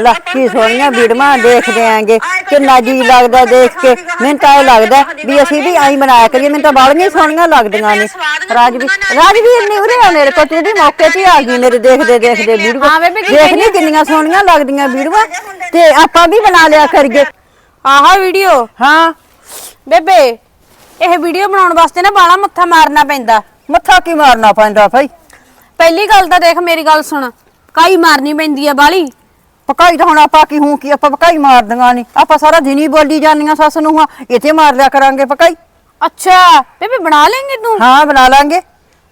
ਲੈ ਕੀ ਸੋਹਣੀਆਂ ਵੀਡੀਓਆਂ ਦੇਖਦੇ ਆਂਗੇ ਕਿੰਨਾ ਜੀ ਲੱਗਦਾ ਦੇਖ ਕੇ। ਮੈਨੂੰ ਤਾਂ ਇਹ ਲੱਗਦਾ ਵੀ ਅਸੀਂ ਵੀ ਐਂ ਬਣਾਇਆ ਕਰੀਏ ਮੈਨੂੰ ਤਾਂ ਬਾਲੀਆਂ ਸੋਹਣੀਆਂ ਲੱਗਦੀਆਂ ਨੇ। ਰਾਜਵੀਰ ਰਾਜਵੀਰ ਨਹੀਂ ਉਰੇ ਆ ਮੇਰੇ ਕੋਲ ਇਹਦੀ ਮੌਕੇ ਤੇ ਆ ਗਈ ਮੇਰੇ ਦੇਖਦੇ ਦੇਖਦੇ ਵੀਡੀਓ। ਹਾਂ ਬੇਬੇ, ਕੀ ਦੇਖਣੀ ਕਿੰਨੀਆਂ ਸੋਹਣੀਆਂ ਲੱਗਦੀਆਂ ਵੀਡੀਓ ਤੇ ਆਪਾਂ ਵੀ ਬਣਾ ਲਿਆ ਕਰੀਏ। ਆਹਾ ਵੀਡੀਓ। ਹਾਂ। ਬੇਬੇ ਇਹ ਵੀਡੀਓ ਬਣਾਉਣ ਵਾਸਤੇ ਨਾ ਬਾਲਾ ਮੱਥਾ ਮਾਰਨਾ ਪੈਂਦਾ। ਮੱਥਾ ਕੀ ਮਾਰਨਾ ਪੈਂਦਾ ਭਾਈ? ਪਹਿਲੀ ਗੱਲ ਤਾਂ ਦੇਖ ਮੇਰੀ ਗੱਲ ਸੁਣ। ਕਾਈ ਮਾਰਨੀ ਪੈਂਦੀ ਆ ਬਾਲੀ ਪਕਾਈ ਤਾਂ ਹੁਣ ਆਪਾਂ ਕੀ ਹੂੰ ਕੀ ਆਪਾਂ ਪਕਾਈ ਮਾਰਦੀਆਂ ਨਹੀਂ ਆਪਾਂ ਸਾਰਾ ਦਿਨ ਹੀ ਬੋਲੀ ਜਾਂਦੀਆਂ ਸੱਸ ਨੂੰ ਹਾਂ ਇੱਥੇ ਮਾਰ ਲਿਆ ਕਰਾਂਗੇ ਪਕਾਈ। ਅੱਛਾ ਬੇਬੇ ਬਣਾ ਲੇਂਗੇ ਤੂੰ? ਹਾਂ ਬਣਾ ਲਾਂਗੇ।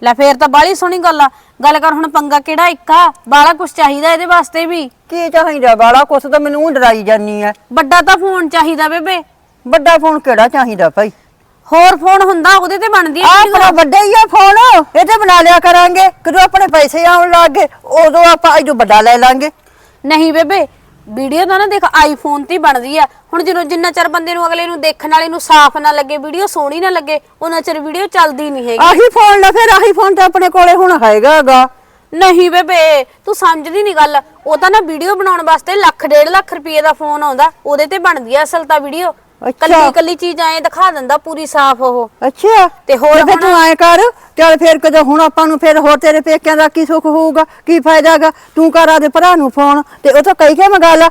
ਲੈ ਫੇਰ ਤਾਂ ਬਾਲੀ ਸੋਹਣੀ ਗੱਲ ਆ। ਗੱਲ ਕਰ ਹੁਣ ਪੰਗਾ ਕਿਹੜਾ ਇੱਕ ਆ? ਬਾਲਾ ਕੁਝ ਚਾਹੀਦਾ ਇਹਦੇ ਵਾਸਤੇ ਵੀ। ਕੀ ਚਾਹੀਦਾ ਬਾਲਾ ਕੁਛ? ਤਾਂ ਮੈਨੂੰ ਊਂ ਡਰਾਈ ਜਾਨੀ ਐ। ਵੱਡਾ ਤਾਂ ਫੋਨ ਚਾਹੀਦਾ ਬੇਬੇ। ਵੱਡਾ ਫੋਨ ਕਿਹੜਾ ਚਾਹੀਦਾ ਭਾਈ? ਹੋਰ ਫੋਨ ਹੁੰਦਾ ਉਹਦੇ ਤੇ ਬਣਦੀ ਆ ਆਪਣਾ ਵੱਡਾ ਹੀ ਆ ਫੋਨ। ਇਹ ਤੇ ਬਣਾ ਲਿਆ ਕਰਾਂਗੇ। ਕਦੋਂ ਆਪਣੇ ਪੈਸੇ ਆਉਣ ਲੱਗੇ ਉਦੋਂ ਆਪਾਂ ਇਹਦੋਂ ਵੱਡਾ ਲੈ ਲਾਂਗੇ। ਨਹੀਂ ਬੇਬੇ ਵੀਡੀਓ ਤਾਂ ਨਾ ਦੇਖ ਆਈਫੋਨ ਤੇ ਹੀ ਬਣਦੀ ਆ। ਹੁਣ ਜਦੋਂ ਜਿੰਨਾ ਚਿਰ ਬੰਦੇ ਨੂੰ ਅਗਲੇ ਨੂੰ ਦੇਖਣ ਵਾਲੇ ਨੂੰ ਸਾਫ਼ ਨਾ ਲੱਗੇ ਵੀਡੀਓ ਸੋਹਣੀ ਨਾ ਲੱਗੇ ਉਹਨਾਂ ਚਿਰ ਵੀਡੀਓ ਚੱਲਦੀ ਨਹੀਂ ਹੈਗੀ। ਆਹੀ ਫੋਨ ਲੈ ਫਿਰ ਆਹੀ ਫੋਨ ਤਾਂ ਆਪਣੇ ਕੋਲੇ ਹੁਣ ਹੈਗਾਗਾ ਨਹੀਂ ਬੇਬੇ ਤੂੰ ਸਮਝਦੀ ਨਹੀਂ ਗੱਲ। ਉਹ ਤਾਂ ਨਾ ਵੀਡੀਓ ਬਣਾਉਣ ਵਾਸਤੇ ਲੱਖ ਡੇਢ ਲੱਖ ਰੁਪਏ ਦਾ ਫੋਨ ਆਉਂਦਾ ਉਹਦੇ ਤੇ ਬਣਦੀ ਆ ਅਸਲ ਤਾਂ ਵੀਡੀਓ। ਕੱਲੀ ਕੱਲੀ ਚੀਜ਼ ਐਂ ਦਿਖਾ ਦਿੰਦਾ ਪੂਰੀ ਸਾਫ਼ ਉਹ। ਅੱਛਾ। ਤੇ ਹੋਰ ਫਿਰ ਤੂੰ ਐ ਕਰ ਚੱਲ ਫਿਰ ਕਦੋਂ ਹੁਣ ਆਪਾਂ ਨੂੰ ਫਿਰ ਹੋਰ ਤੇਰੇ ਪੇਕਿਆਂ ਦਾ ਕੀ ਸੁੱਖ ਹੋਊਗਾ ਕੀ ਫਾਇਦਾਗਾ ਤੂੰ ਕਰ ਆਦੇ ਭਰਾ ਨੂੰ ਫੋਨ ਤੇ ਉਹ ਤਾਂ ਕਈ ਕੇ ਮੰਗਾ ਲਾ